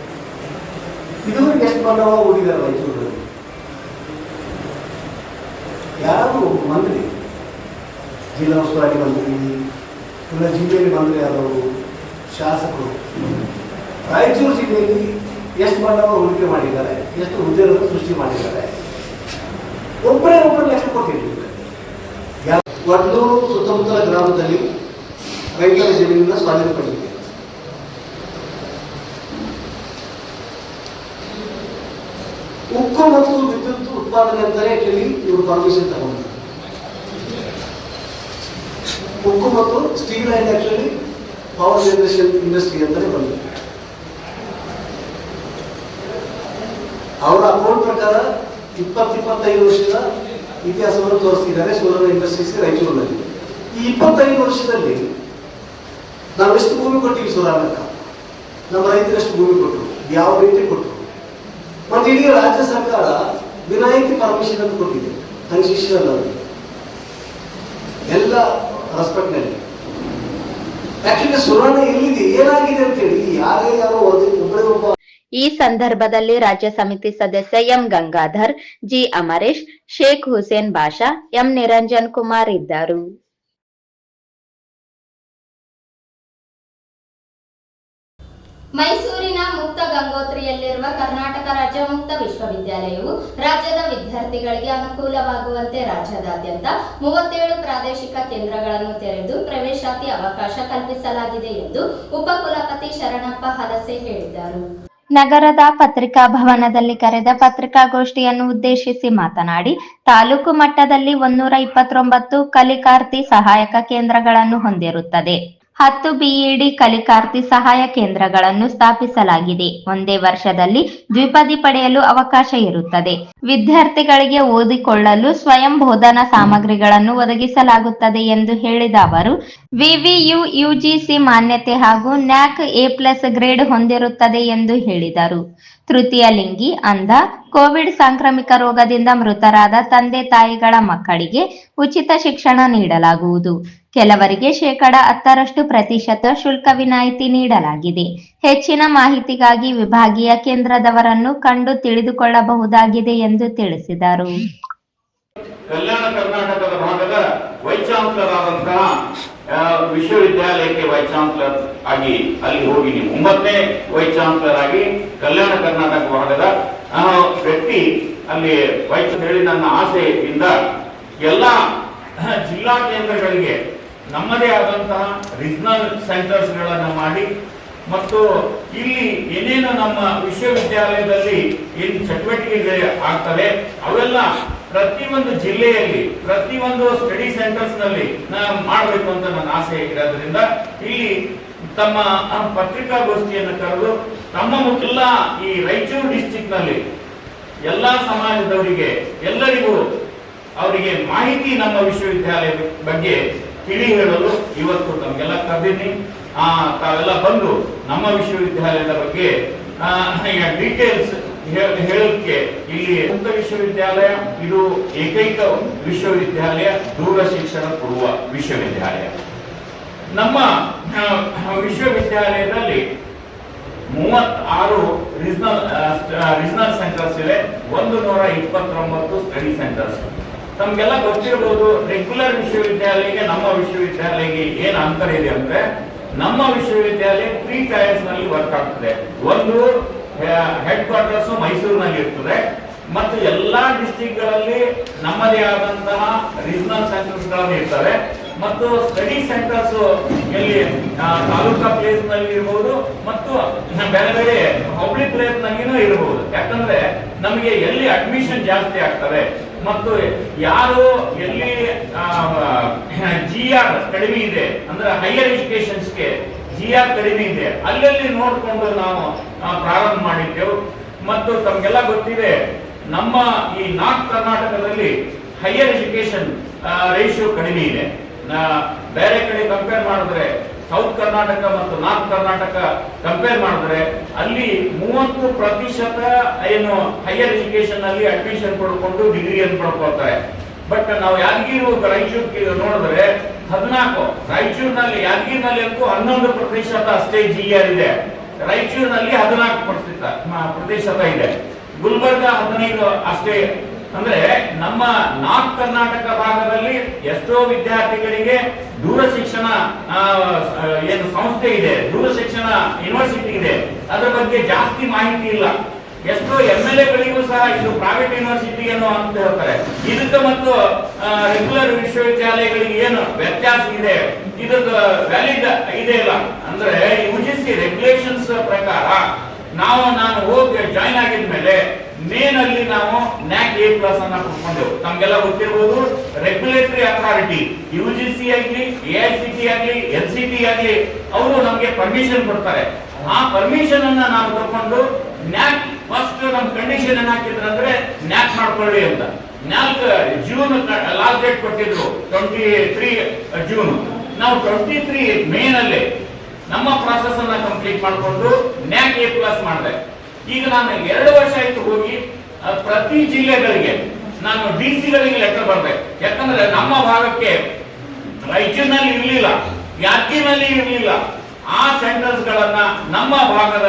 Speaker 6: ಇದುವರೆಗೆ ಎಷ್ಟು ಬಂಡವಾಳ ಹೂಡಿದ್ದಾರೆ ರಾಯಚೂರಲ್ಲಿ? ಯಾರು ಮಂತ್ರಿ? ಜಿಲ್ಲಾ ಉಸ್ತುವಾರಿ ಮಂತ್ರಿ, ಇಲ್ಲ ಜಿಲ್ಲೆಯಲ್ಲಿ ಮಂತ್ರಿ ಆದವರು ಶಾಸಕರು. ರಾಯಚೂರು ಜಿಲ್ಲೆಯಲ್ಲಿ ಎಷ್ಟು ಬಂಡವಾಳ ಹೂಡಿಕೆ ಮಾಡಿದ್ದಾರೆ? ಎಷ್ಟು ಉದ್ಯೋಗ ಸೃಷ್ಟಿ ಮಾಡಿದ್ದಾರೆ? ಒಬ್ಬರೇ ಒಬ್ಬರು ಲೆಕ್ಕ ಕೊಟ್ಟಿರ್ಲಿಲ್ಲ ಯಾ- ಒಂದು ಸುತ್ತಮುತ್ತಲ ಗ್ರಾಮದಲ್ಲಿ ರೈತರ ಜಮೀನಿನ ಸ್ವಾಧೀನಪಡಿಸಿದೆ ಉಕ್ಕು ಮತ್ತು ವಿದ್ಯುತ್ ಉತ್ಪಾದನೆ ಅಂತಾರೆ ಆಕ್ಚುಲಿ ಇವರು ಪರ್ಮಿಷನ್ ತಗೊಂಡು ಉಕ್ಕು ಮತ್ತು steel and actually power generation industry ಅಂತಾನೆ ಬಂದಿದೆ ಅವರ ಅಕೌಂಟ್ ಪ್ರಕಾರ ಇಪ್ಪತ್ತು ಇಪ್ಪತ್ತೈದು ವರ್ಷದ ಇತಿಹಾಸವನ್ನು ತೋರಿಸ್ತಿದ್ದಾರೆ ಸೋಲಾರ್ ಇಂಡಸ್ಟ್ರೀಸ್ ರಾಯಚೂರಿನಲ್ಲಿ ಈ ಇಪ್ಪತ್ತೈದು ವರ್ಷದಲ್ಲಿ ನಾವು ಎಷ್ಟು ಭೂಮಿ ಕೊಟ್ಟಿವಿ ಸುಧಾರಣಕ್ಕ ನಮ್ಮ ರೈತರು ಎಷ್ಟು ಭೂಮಿ ಕೊಟ್ಟರು ಯಾವ ರೀತಿ ಕೊಟ್ಟರು ಮತ್ತೆ ಇಡೀ ರಾಜ್ಯ ಸರ್ಕಾರ ವಿನಾಯಿತಿ ಪರ್ಮಿಷನ್ ಅಂತ ಕೊಟ್ಟಿದೆ. ಕನ್ಸಿಷನ್ ಅವರಿಗೆ. ಎಲ್ಲ ರೆಸ್ಪೆಕ್ಟ್ನಲ್ಲಿ ಆಕ್ಚುಲಿ ಸುವರ್ಣ ಎಲ್ಲಿದೆ? ಏನಾಗಿದೆ ಅಂತೇಳಿ ಯಾರೇ ಯಾರೋ ಒಬ್ಬರೇ ಒಬ್ಬ
Speaker 2: ಈ ಸಂದರ್ಭದಲ್ಲಿ ರಾಜ್ಯ ಸಮಿತಿ ಸದಸ್ಯ M Gangadhar, G Amaresh, Sheikh Hussain Basha, M Niranjan Kumar ಇದ್ದರು.
Speaker 1: ಮೈಸೂರಿನ ಮುಕ್ತ ಗಂಗೋತ್ರಿಯಲ್ಲಿರುವ ಕರ್ನಾಟಕ ರಾಜ್ಯ ಮುಕ್ತ ವಿಶ್ವವಿದ್ಯಾಲಯವು ರಾಜ್ಯದ ವಿದ್ಯಾರ್ಥಿಗಳಿಗೆ ಅನುಕೂಲವಾಗುವಂತೆ ರಾಜ್ಯದಾದ್ಯಂತ ಮೂವತ್ತೇಳು ಪ್ರಾದೇಶಿಕ ಕೇಂದ್ರಗಳನ್ನು ತೆರೆದು ಪ್ರವೇಶಾತಿ ಅವಕಾಶ ಕಲ್ಪಿಸಲಾಗಿದೆ ಎಂದು ಉಪಕುಲಪತಿ ಶರಣಪ್ಪ ಹಲಸೆ ಹೇಳಿದರು.
Speaker 2: ನಗರದ ಪತ್ರಿಕಾ ಭವನದಲ್ಲಿ ಕರೆದ ಪತ್ರಿಕಾಗೋಷ್ಠಿಯನ್ನು ಉದ್ದೇಶಿಸಿ ಮಾತನಾಡಿ, ತಾಲೂಕು ಮಟ್ಟದಲ್ಲಿ ಒಂದೂರ ಇಪ್ಪತ್ತೊಂಬತ್ತು ಕಲಿಕಾರ್ಥಿ ಸಹಾಯಕ ಕೇಂದ್ರಗಳನ್ನು ಹೊಂದಿರುತ್ತದೆ. ಹತ್ತು ಬಿಇಡಿ ಕಲಿಕಾರ್ಥಿ ಸಹಾಯ ಕೇಂದ್ರಗಳನ್ನು ಸ್ಥಾಪಿಸಲಾಗಿದೆ. ಒಂದೇ ವರ್ಷದಲ್ಲಿ ದ್ವಿಪದಿ ಪಡೆಯಲು ಅವಕಾಶ ಇರುತ್ತದೆ. ವಿದ್ಯಾರ್ಥಿಗಳಿಗೆ ಓದಿಕೊಳ್ಳಲು ಸ್ವಯಂ ಬೋಧನಾ ಸಾಮಗ್ರಿಗಳನ್ನು ಒದಗಿಸಲಾಗುತ್ತದೆ ಎಂದು ಹೇಳಿದ ಅವರು, ವಿವಿಯು ಯುಜಿಸಿ ಮಾನ್ಯತೆ ಹಾಗೂ ನ್ಯಾಕ್ ಎ ಪ್ಲಸ್ ಗ್ರೇಡ್ ಹೊಂದಿರುತ್ತದೆ ಎಂದು ಹೇಳಿದರು. ತೃತೀಯ ಲಿಂಗಿ ಅಂಧ ಕೋವಿಡ್ ಸಾಂಕ್ರಾಮಿಕ ರೋಗದಿಂದ ಮೃತರಾದ ತಂದೆ ತಾಯಿಗಳ ಮಕ್ಕಳಿಗೆ ಉಚಿತ ಶಿಕ್ಷಣ ನೀಡಲಾಗುವುದು. ಕೆಲವರಿಗೆ ಶೇಕಡ ಹತ್ತರಷ್ಟು ಪ್ರತಿಶತ ಶುಲ್ಕ ವಿನಾಯಿತಿ ನೀಡಲಾಗಿದೆ. ಹೆಚ್ಚಿನ ಮಾಹಿತಿಗಾಗಿ ವಿಭಾಗೀಯ ಕೇಂದ್ರದವರನ್ನು ಕಂಡು ತಿಳಿದುಕೊಳ್ಳಬಹುದಾಗಿದೆ ಎಂದು ತಿಳಿಸಿದರು.
Speaker 7: ಕಲ್ಯಾಣ ಕರ್ನಾಟಕದ ಭಾಗದ ವಿಶ್ವವಿದ್ಯಾಲಯಕ್ಕೆ ವೈಸ್ ಚಾನ್ಸಲರ್ ಆಗಿ ಅಲ್ಲಿ ಹೋಗಿ ನೀವು. ಒಂಬತ್ತನೇ ವೈಸ್ ಚಾನ್ಸಲರ್ ಆಗಿ ಕಲ್ಯಾಣ ಕರ್ನಾಟಕ ಭಾಗದ ವ್ಯಕ್ತಿ ಅಲ್ಲಿ ವೈಸ್ ಹೇಳಿ ನನ್ನ ಆಸೆಯಿಂದ ಎಲ್ಲ ಜಿಲ್ಲಾ ಕೇಂದ್ರಗಳಿಗೆ ನಮ್ಮದೇ ಆದಂತಹ ರೀಜನಲ್ ಸೆಂಟರ್ಸ್ ಗಳನ್ನ ಮಾಡಿ ಮತ್ತು ಇಲ್ಲಿ ಏನೇನು ನಮ್ಮ ವಿಶ್ವವಿದ್ಯಾಲಯದಲ್ಲಿ ಏನು ಚಟುವಟಿಕೆಗಳು ಆಗ್ತವೆ, ಅವೆಲ್ಲ ಪ್ರತಿಯೊಂದು ಜಿಲ್ಲೆಯಲ್ಲಿ, ಪ್ರತಿಯೊಂದು ಸ್ಟಡಿ ಸೆಂಟರ್ಸ್ನಲ್ಲಿ ಮಾಡಬೇಕು ಅಂತ ನನ್ನ ಆಸೆ ಇರೋದ್ರಿಂದ ಇಲ್ಲಿ ತಮ್ಮ ಪತ್ರಿಕಾಗೋಷ್ಠಿಯನ್ನು ಕರೆದು ತಮ್ಮ ಮುಖ್ಯ ಈ ರಾಯಚೂರು ಡಿಸ್ಟಿಕ್ನಲ್ಲಿ ಎಲ್ಲಾ ಸಮಾಜದವರಿಗೆ ಎಲ್ಲರಿಗೂ ಅವರಿಗೆ ಮಾಹಿತಿ ನಮ್ಮ ವಿಶ್ವವಿದ್ಯಾಲಯ ಬಗ್ಗೆ ತಿಳಿ ಹೇಳಲು ಇವತ್ತು ತಮಗೆಲ್ಲ ಕರೆದಿದ್ದೀನಿ. ಆ, ತಾವೆಲ್ಲ ಬಂದು ನಮ್ಮ ವಿಶ್ವವಿದ್ಯಾಲಯದ ಬಗ್ಗೆ ಡೀಟೇಲ್ಸ್ ಹೇಳಲಿಕ್ಕೆ ಇಲ್ಲಿ ಸ್ವಂತ ವಿಶ್ವವಿದ್ಯಾಲಯ, ಇದು ಏಕೈಕ ವಿಶ್ವವಿದ್ಯಾಲಯ, ದೂರ ಶಿಕ್ಷಣ ಕೊಡುವ ವಿಶ್ವವಿದ್ಯಾಲಯ. ನಮ್ಮ ವಿಶ್ವವಿದ್ಯಾಲಯದಲ್ಲಿ ಮೂವತ್ತಾರು ರೀಜನಲ್ ರೀಜನಲ್ ಸೆಂಟರ್ಸ್ ಇದೆ. ಒಂದು ನೂರ ಇಪ್ಪತ್ತೊಂಬತ್ತು ಸ್ಟಡಿ ಸೆಂಟರ್ಸ್ ತಮ್ಗೆಲ್ಲ ಗೊತ್ತಿರಬಹುದು ರೆಗ್ಯುಲರ್ ವಿಶ್ವವಿದ್ಯಾಲಯಕ್ಕೆ ನಮ್ಮ ವಿಶ್ವವಿದ್ಯಾಲಯಕ್ಕೆ ಏನು ಅಂತರ ಇದೆ ಅಂದ್ರೆ, ನಮ್ಮ ವಿಶ್ವವಿದ್ಯಾಲಯ ತ್ರೀ ಟೈಮ್ಸ್ನಲ್ಲಿ ವರ್ಕ್ ಆಗ್ತದೆ. ಒಂದು ಹೆಡ್ ಕ್ವಾರ್ಟರ್ಸ್ ಮೈಸೂರಿನಲ್ಲಿ ಇರ್ತದೆ ಮತ್ತು ಎಲ್ಲಾ ಡಿಸ್ಟಿಕ್ಗಳಲ್ಲಿ ನಮ್ಮದೇ ಆದಂತಹ ರೀಜನಲ್ ಸೆಂಟರ್ಸ್ಗಳನ್ನು ಇರ್ತವೆ. ಮತ್ತು ಸ್ಟಡಿ ಸೆಂಟರ್ಸ್ ಎಲ್ಲಿ ತಾಲೂಕಾ ಪ್ಲೇಸ್ನಲ್ಲಿ ಇರಬಹುದು ಮತ್ತು ಬೇರೆ ಬೇರೆ ಪಬ್ಲಿಕ್ ಪ್ಲೇಸ್ ನಲ್ಲಿನೂ ಇರಬಹುದು ಯಾಕಂದ್ರೆ ನಮಗೆ ಎಲ್ಲಿ ಅಡ್ಮಿಷನ್ ಜಾಸ್ತಿ ಆಗ್ತವೆ ಮತ್ತು ಯಾರು ಎಲ್ಲಿ ಜಿ ಆರ್ ಕಡಿಮೆ ಇದೆ, ಅಂದ್ರೆ ಹೈಯರ್ ಎಜುಕೇಶನ್ಸ್ಗೆ ಜಿ ಆರ್ ಕಡಿಮೆ ಇದೆ. ಅಲ್ಲಲ್ಲಿ ನೋಡಿಕೊಂಡು ನಾವು ಪ್ರಾರಂಭ ಮಾಡಿದ್ದೆವು. ಮತ್ತು ತಮಗೆಲ್ಲ ಗೊತ್ತಿದೆ, ನಮ್ಮ ಈ ನಾರ್ತ್ ಕರ್ನಾಟಕದಲ್ಲಿ ಹೈಯರ್ ಎಜುಕೇಶನ್ ರೇಷಿಯೋ ಕಡಿಮೆ ಇದೆ. ಬೇರೆ ಕಡೆ ಕಂಪೇರ್ ಮಾಡಿದ್ರೆ ಸೌತ್ ಕರ್ನಾಟಕ ಮತ್ತು ನಾರ್ತ್ ಕರ್ನಾಟಕ ಕಂಪೇರ್ ಮಾಡಿದ್ರೆ ಅಲ್ಲಿ ಮೂವತ್ತು ಪ್ರತಿಶತ, ಏನು ಹೈಯರ್ ಎಜುಕೇಶನ್ ಅಲ್ಲಿ ಅಡ್ಮಿಷನ್ ಪಡ್ಕೊಂಡು ಡಿಗ್ರಿಯನ್ನು ಪಡ್ಕೊಳ್ತಾರೆ. ಬಟ್ ನಾವು ಯಾದಗಿರಿ ರಾಯಚೂರು ನೋಡಿದ್ರೆ ಹದಿನಾಲ್ಕು. ರಾಯಚೂರಿನಲ್ಲಿ ಯಾದಗಿರಿನಲ್ಲಿ ಅಂತೂ ಹನ್ನೊಂದು ಪ್ರತಿಶತ ಅಷ್ಟೇ ಜಿ ಆರ್ ಇದೆ. ರಾಯಚೂರಿನಲ್ಲಿ ಹದಿನಾಲ್ಕು ಪ್ರತಿಶತ ಪ್ರತಿಶತ ಇದೆ. ಗುಲ್ಬರ್ಗ ಹದಿನೈದು ಅಷ್ಟೇ. ಅಂದ್ರೆ ನಮ್ಮ ನಾರ್ತ್ ಕರ್ನಾಟಕ ಭಾಗದಲ್ಲಿ ಎಷ್ಟೋ ವಿದ್ಯಾರ್ಥಿಗಳಿಗೆ ದೂರ ಶಿಕ್ಷಣ ಏನು ಸಂಸ್ಥೆ ಇದೆ, ದೂರ ಶಿಕ್ಷಣ ಯೂನಿವರ್ಸಿಟಿ ಇದೆ. ಅದರ ಬಗ್ಗೆ ಜಾಸ್ತಿ ಮಾಹಿತಿ ಇಲ್ಲ. ಎಷ್ಟೋ ಎಂ ಎಲ್ ಎಗಳಿಗೂ ಸಹ ಇದು ಪ್ರೈವೇಟ್ ಯೂನಿವರ್ಸಿಟಿ ಏನೋ ಅಂತ ಹೇಳ್ತಾರೆ. ಇದಕ್ಕೆ ಮತ್ತು ರೆಗ್ಯುಲರ್ ವಿಶ್ವವಿದ್ಯಾಲಯಗಳಿಗೆ ಏನು ವ್ಯತ್ಯಾಸ ಇದೆ? ಇದಕ್ಕೆ ವ್ಯಾಲಿಡ್ ಇದೆ ಇಲ್ಲ ಅಂದ್ರೆ ಯು ಜಿ ಸಿ ರೆಗ್ಯುಲೇಷನ್ಸ್ ಪ್ರಕಾರ ನಾವು, ನಾನು ಹೋಗಿ ಜಾಯಿನ್ ಆಗಿದ್ಮೇಲೆ ಮೇನ್ ಅಲ್ಲಿ ನಾವು ನ್ಯಾಕ್ ಎ ಪ್ಲಸ್ ಅನ್ನ ಪಡ್ಕೊಂಡೆವು ತಮ್ಗೆಲ್ಲ ಗೊತ್ತಿರಬಹುದು regulatory authority U G C ಆಗ್ಲಿ ಎ ಐ ಸಿ ಟಿ ಆಗ್ಲಿ ಎಲ್ ಸಿ ಟಿ ಆಗ್ಲಿ, ಅವರು ನಮ್ಗೆ ಪರ್ಮಿಷನ್ ಕೊಡ್ತಾರೆ. ಆ ಪರ್ಮಿಷನ್ ಅನ್ನ ನಾವು ತಗೊಂಡು ನ್ಯಾಕ್ ಫಸ್ಟ್ ನಮ್ ಕಂಡೀಷನ್ ಏನ್ ಹಾಕಿದ್ರು ಅಂದ್ರೆ ನ್ಯಾಕ್ ಮಾಡ್ಕೊಳ್ಳಿ ಅಂತ. ನ್ಯಾಕ್ ಜೂನ್ ಲಾಸ್ಟ್ ಡೇಟ್ ಕೊಟ್ಟಿದ್ರು ಟ್ವೆಂಟಿ ತ್ರೀ ಜೂನ್ ನಾವು ಟ್ವೆಂಟಿ ತ್ರೀ ಮೇ ಅಲ್ಲಿ ನಮ್ಮ ಪ್ರಾಸೆಸ್ ಅನ್ನ ಕಂಪ್ಲೀಟ್ ಮಾಡಿಕೊಂಡು ನ್ಯಾಕ್ ಎ ಪ್ಲಸ್ ಮಾಡಿದೆ. ಈಗ ನಾನು ಎರಡು ವರ್ಷ ಆಯ್ತು ಹೋಗಿ ಪ್ರತಿ ಜಿಲ್ಲೆಗಳಿಗೆ ನಾನು ಡಿ ಗಳಿಗೆ ಲೆಟರ್ ಬರ್ದೆ. ಯಾಕಂದ್ರೆ ನಮ್ಮ ಭಾಗಕ್ಕೆ ರಾಯಚೂರಿನಲ್ಲಿ ಇರಲಿಲ್ಲ, ಯಾದಗಿರಿನಲ್ಲಿ ಇರ್ಲಿಲ್ಲ. ಆ ಸೆಂಟರ್ಸ್ ಗಳನ್ನ ನಮ್ಮ ಭಾಗದ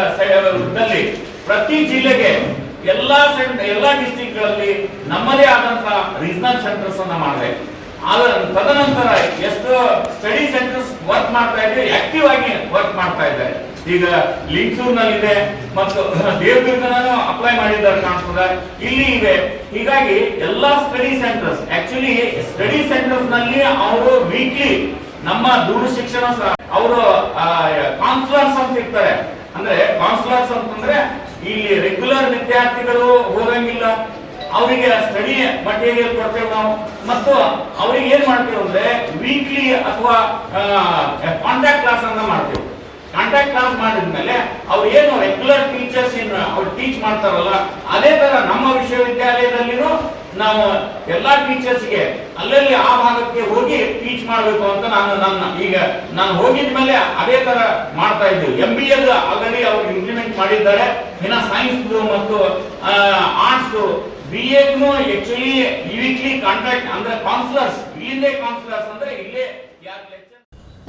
Speaker 7: ದಲ್ಲಿ ಪ್ರತಿ ಜಿಲ್ಲೆಗೆ ಎಲ್ಲಾ ಎಲ್ಲಾ ಡಿಸ್ಟ್ರಿಕ್ಟ್ಗಳಲ್ಲಿ ನಮ್ಮದೇ ಆದಂತ ರೀಜನಲ್ ಸೆಂಟರ್ಸ್ ಅನ್ನ ಮಾಡಿದೆ. ತದನಂತರ ಎಷ್ಟು ಸ್ಟಡಿ ಸೆಂಟರ್ಸ್ ವರ್ಕ್ ಮಾಡ್ತಾ ಇದೆ ಆಕ್ಟಿವ್ ಆಗಿ ವರ್ಕ್ ಮಾಡ್ತಾ ಇದ್ದಾರೆ ಈಗ ಲಿಂಗ್ಸೂರ್ನಲ್ಲಿದೆ ಮತ್ತು ದೇವದುರ್ಗನೂ ಅಪ್ಲೈ ಮಾಡಿದ್ದಾರೆ ಕಾಣಿಸ್ತದೆ ಇಲ್ಲಿ ಇವೆ ಹೀಗಾಗಿ ಎಲ್ಲಾ ಸ್ಟಡಿ ಸೆಂಟರ್ಸ್ ಆಕ್ಚುಲಿ ಸ್ಟಡಿ ಸೆಂಟರ್ಸ್ನಲ್ಲಿ ಅವರು ವೀಕ್ಲಿ ನಮ್ಮ ದೂರ ಶಿಕ್ಷಣ ಅವರು ಕಾನ್ಸುಲರ್ಸ್ ಅಂತ ಇರ್ತಾರೆ. ಅಂದ್ರೆ ಕಾನ್ಸುಲರ್ಸ್ ಅಂತಂದ್ರೆ ಇಲ್ಲಿ ರೆಗ್ಯುಲರ್ ವಿದ್ಯಾರ್ಥಿಗಳು ಹೋಗಂಗಿಲ್ಲ. ಅವರಿಗೆ ಸ್ಟಡಿ ಮಟೀರಿಯಲ್ ಕೊಡ್ತೇವೆ ನಾವು. ಮತ್ತು ಅವ್ರಿಗೆ ಏನ್ ಮಾಡ್ತೇವೆ ಅಂದ್ರೆ ವೀಕ್ಲಿ ಅಥವಾ ಕಾಂಟ್ಯಾಕ್ಟ್ ಕ್ಲಾಸ್ ಅನ್ನ ಮಾಡ್ತೇವೆ. ಕಾಂಟ್ಯಾಕ್ಟ್ ಕ್ಲಾಸ್ ಮಾಡಿದ್ಮೇಲೆ ಅವ್ರು ಏನು ರೆಗ್ಯುಲರ್ ಟೀಚರ್ಸ್ ಏನು ಅವ್ರು ಟೀಚ್ ಮಾಡ್ತಾರಲ್ಲ, ಅದೇ ತರ ನಮ್ಮ ವಿಶ್ವವಿದ್ಯಾಲಯದಲ್ಲಿನೂ ನಾವು ಎಲ್ಲಾ ಟೀಚರ್ಸ್ಗೆ ಅಲ್ಲಲ್ಲಿ ಆ ಭಾಗಕ್ಕೆ ಹೋಗಿ ಟೀಚ್ ಮಾಡಬೇಕು ಅಂತ ನಾನು ನನ್ನ ಈಗ ನಾನು ಹೋಗಿದ್ಮೇಲೆ ಅದೇ ತರ ಮಾಡ್ತಾ ಇದ್ದೀವಿ ಎಂ ಬಿ ಎಲ್ ಆಲ್ರೆಡಿ ಅವ್ರು ಇಂಪ್ಲಿಮೆಂಟ್ ಮಾಡಿದ್ದಾರೆ. ಇನ್ನ ಸೈನ್ಸ್ ಮತ್ತು ಆರ್ಟ್ಸ್ ಬಿ ಎಗ್ನು ಆಕ್ಚುಲಿ ವೀಕ್ಲಿ ಕಾಂಟ್ರಾಕ್ಟ್ ಅಂದ್ರೆ ಕೌನ್ಸಿಲರ್ಸ್ ಇಲ್ಲಿಂದೇ ಕೌನ್ಸಿಲರ್ಸ್ ಅಂದ್ರೆ ಇಲ್ಲೇ ಯಾರು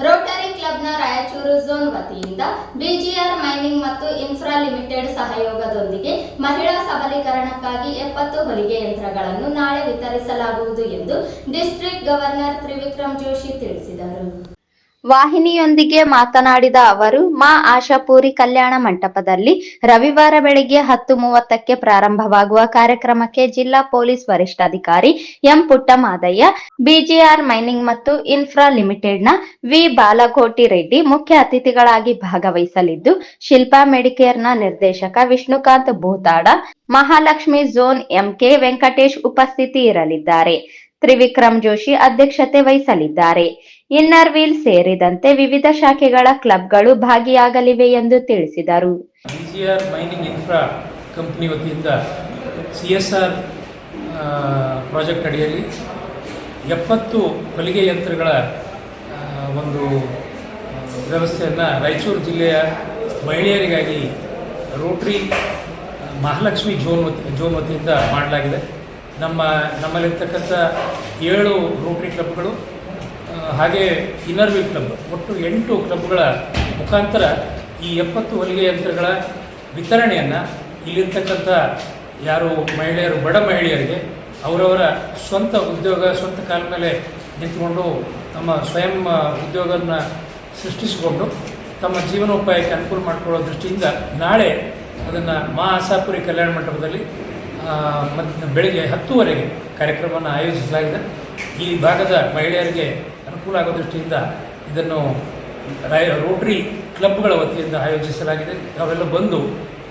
Speaker 1: ರೋಟರಿ ಕ್ಲಬ್ನ ರಾಯಚೂರು ಝೋನ್ ವತಿಯಿಂದ ಬಿಜಿಆರ್ ಮೈನಿಂಗ್ ಮತ್ತು ಇನ್ಫ್ರಾ ಲಿಮಿಟೆಡ್ ಸಹಯೋಗದೊಂದಿಗೆ ಮಹಿಳಾ ಸಬಲೀಕರಣಕ್ಕಾಗಿ ಎಪ್ಪತ್ತು ಹೊಲಿಗೆ ಯಂತ್ರಗಳನ್ನು ನಾಳೆ ವಿತರಿಸಲಾಗುವುದು ಎಂದು ಡಿಸ್ಟ್ರಿಕ್ಟ್ ಗವರ್ನರ್ ತ್ರಿವಿಕ್ರಮ್ ಜೋಶಿ ತಿಳಿಸಿದರು.
Speaker 2: ವಾಹಿನಿಯೊಂದಿಗೆ ಮಾತನಾಡಿದ ಅವರು, ಮಾ ಆಶಾಪುರಿ ಕಲ್ಯಾಣ ಮಂಟಪದಲ್ಲಿ ರವಿವಾರ ಬೆಳಿಗ್ಗೆ ಹತ್ತು ಮೂವತ್ತಕ್ಕೆ ಪ್ರಾರಂಭವಾಗುವ ಕಾರ್ಯಕ್ರಮಕ್ಕೆ ಜಿಲ್ಲಾ ಪೊಲೀಸ್ ವರಿಷ್ಠಾಧಿಕಾರಿ ಎಂ ಪುಟ್ಟಮಾದಯ್ಯ, ಬಿಜಿಆರ್ ಮೈನಿಂಗ್ ಮತ್ತು ಇನ್ಫ್ರಾ ಲಿಮಿಟೆಡ್ನ ವಿ ಬಾಲಕೋಟಿ ರೆಡ್ಡಿ ಮುಖ್ಯ ಅತಿಥಿಗಳಾಗಿ ಭಾಗವಹಿಸಲಿದ್ದು, ಶಿಲ್ಪಾ ಮೆಡಿಕೇರ್ನ ನಿರ್ದೇಶಕ ವಿಷ್ಣುಕಾಂತ್ ಭೂತಾಡ, ಮಹಾಲಕ್ಷ್ಮಿ ಝೋನ್ ಎಂಕೆ ವೆಂಕಟೇಶ್ ಉಪಸ್ಥಿತಿ ಇರಲಿದ್ದಾರೆ. ತ್ರಿವಿಕ್ರಮ್ ಜೋಶಿ ಅಧ್ಯಕ್ಷತೆ ವಹಿಸಲಿದ್ದಾರೆ. ಇನ್ನರ್ ವೀಲ್ ಸೇರಿದಂತೆ ವಿವಿಧ ಶಾಖೆಗಳ ಕ್ಲಬ್ಗಳು ಭಾಗಿಯಾಗಲಿವೆ ಎಂದು ತಿಳಿಸಿದರು.
Speaker 8: ಮೈನಿಂಗ್ ಇನ್ಫ್ರಾ ವತಿಯಿಂದ ಸಿ ಎಸ್ ಆರ್ ಪ್ರಾಜೆಕ್ಟ್ ಅಡಿಯಲ್ಲಿ ಎಪ್ಪತ್ತು ಹೊಲಿಗೆ ಯಂತ್ರಗಳ ಒಂದು ವ್ಯವಸ್ಥೆಯನ್ನು ರಾಯಚೂರು ಜಿಲ್ಲೆಯ ಮಹಿಳೆಯರಿಗಾಗಿ ರೋಟ್ರಿ ಮಹಾಲಕ್ಷ್ಮಿ ಜೋನ್ ಜೋನ್ ವತಿಯಿಂದ ಮಾಡಲಾಗಿದೆ. ನಮ್ಮ ನಮ್ಮಲ್ಲಿರ್ತಕ್ಕಂಥ ಏಳು ರೋಟ್ರಿ ಕ್ಲಬ್ಗಳು ಹಾಗೆ ಇನ್ನರ್ವಿ ಕ್ಲಬ್, ಒಟ್ಟು ಎಂಟು ಕ್ಲಬ್ಗಳ ಮುಖಾಂತರ ಈ ಎಪ್ಪತ್ತು ಹೊಲಿಗೆ ಯಂತ್ರಗಳ ವಿತರಣೆಯನ್ನು ಇಲ್ಲಿರ್ತಕ್ಕಂಥ ಯಾರು ಮಹಿಳೆಯರು, ಬಡ ಮಹಿಳೆಯರಿಗೆ, ಅವರವರ ಸ್ವಂತ ಉದ್ಯೋಗ, ಸ್ವಂತ ಕಾಲ ಮೇಲೆ ನಿಂತುಕೊಂಡು ತಮ್ಮ ಸ್ವಯಂ ಉದ್ಯೋಗವನ್ನು ಸೃಷ್ಟಿಸಿಕೊಂಡು ತಮ್ಮ ಜೀವನೋಪಾಯಕ್ಕೆ ಅನುಕೂಲ ಮಾಡಿಕೊಳ್ಳೋ ದೃಷ್ಟಿಯಿಂದ ನಾಳೆ ಅದನ್ನು ಮಾ ಆಸಾಪುರಿ ಕಲ್ಯಾಣ ಮಂಟಪದಲ್ಲಿ ಆ, ಮಧ್ಯ ಬೆಳಿಗ್ಗೆ ಹತ್ತುವರೆಗೆ ಕಾರ್ಯಕ್ರಮವನ್ನು ಆಯೋಜಿಸಲಾಗಿದೆ. ಈ ಭಾಗದ ಮಹಿಳೆಯರಿಗೆ ಅನುಕೂಲ ಆಗೋ ದೃಷ್ಟಿಯಿಂದ ಇದನ್ನು ರಾಯ ರೋಟ್ರಿ ಕ್ಲಬ್ಗಳ ವತಿಯಿಂದ ಆಯೋಜಿಸಲಾಗಿದೆ. ಅವೆಲ್ಲ ಬಂದು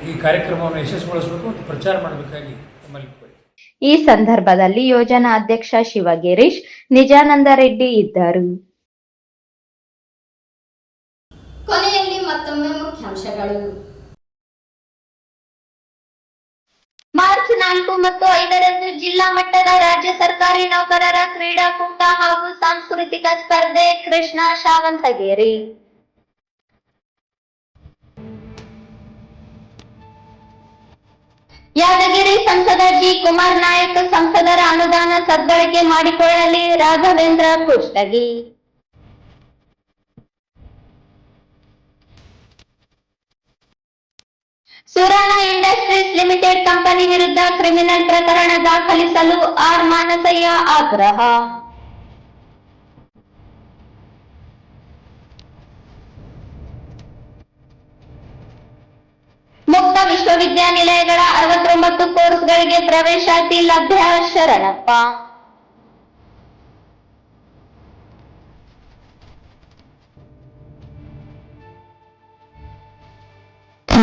Speaker 8: ಈ ಕಾರ್ಯಕ್ರಮವನ್ನು ಯಶಸ್ವಿಗೊಳಿಸಬೇಕು ಮತ್ತು ಪ್ರಚಾರ ಮಾಡಬೇಕಾಗಿ ತಮ್ಮಲ್ಲಿ
Speaker 2: ಈ ಸಂದರ್ಭದಲ್ಲಿ ಯೋಜನಾ ಅಧ್ಯಕ್ಷ ಶಿವಗಿರೀಶ್ ನಿಜಾನಂದ ರೆಡ್ಡಿ ಇದ್ದರು.
Speaker 1: ಕೊನೆಯಲ್ಲಿ ಮತ್ತೊಮ್ಮೆ ಮುಖ್ಯಾಂಶಗಳು.
Speaker 9: ಮಾರ್ಚ್ ನಾಲ್ಕು ಮತ್ತು ಐದರಂದು ಜಿಲ್ಲಾ ಮಟ್ಟದ ರಾಜ್ಯ ಸರ್ಕಾರಿ ನೌಕರರ ಕ್ರೀಡಾಕೂಟ ಹಾಗೂ ಸಾಂಸ್ಕೃತಿಕ ಸ್ಪರ್ಧೆ ಕೃಷ್ಣ ಶಾವಂತಗೇರಿ. ಯಾದಗಿರಿ ಸಂಸದ ಜಿ. ಕುಮಾರ್ ನಾಯಕ್ ಸಂಸದರ ಅನುದಾನ ಸದ್ಬಳಕೆ ಮಾಡಿಕೊಳ್ಳಲಿ ರಾಘವೇಂದ್ರ ಕುಷ್ಟಗಿ. ಸುರಾಣ ಲಿಮಿಟೆಡ್ ಕಂಪನಿ ವಿರುದ್ಧ ಕ್ರಿಮಿನಲ್ ಪ್ರಕರಣ ದಾಖಲಿಸಲು ಆರ್ ಮಾನಸಯ್ಯ ಆಗ್ರಹ. ಮುಕ್ತ ವಿಶ್ವವಿದ್ಯಾನಿಲಯಗಳ ಅರವತ್ತೊಂಬತ್ತು ಕೋರ್ಸ್ಗಳಿಗೆ ಪ್ರವೇಶಾತಿ ಲಭ್ಯ ಶರಣಪ್ಪ.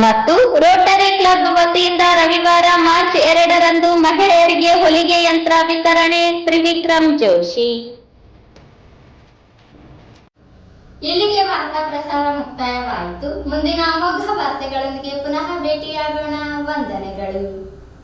Speaker 9: ಮತ್ತು ರೋಟರಿ ಕ್ಲಬ್ ವತಿಯಿಂದ ರವಿವಾರ ಮಾರ್ಚ್ ಎರಡರಂದು ಮಹಿಳೆಯರಿಗೆ ಹೊಲಿಗೆ ಯಂತ್ರ ವಿತರಣೆ ತ್ರಿವಿಕ್ರಮ್ ಜೋಶಿ.
Speaker 1: ಇಲ್ಲಿಗೆ ವಾರ್ತಾ ಪ್ರಸಾರ ಮುಕ್ತಾಯವಾಯಿತು. ಮುಂದಿನ ಅಮೋಘ ವಾರ್ತೆಗಳೊಂದಿಗೆ ಪುನಃ ಭೇಟಿಯಾಗೋಣ. ವಂದನೆಗಳು.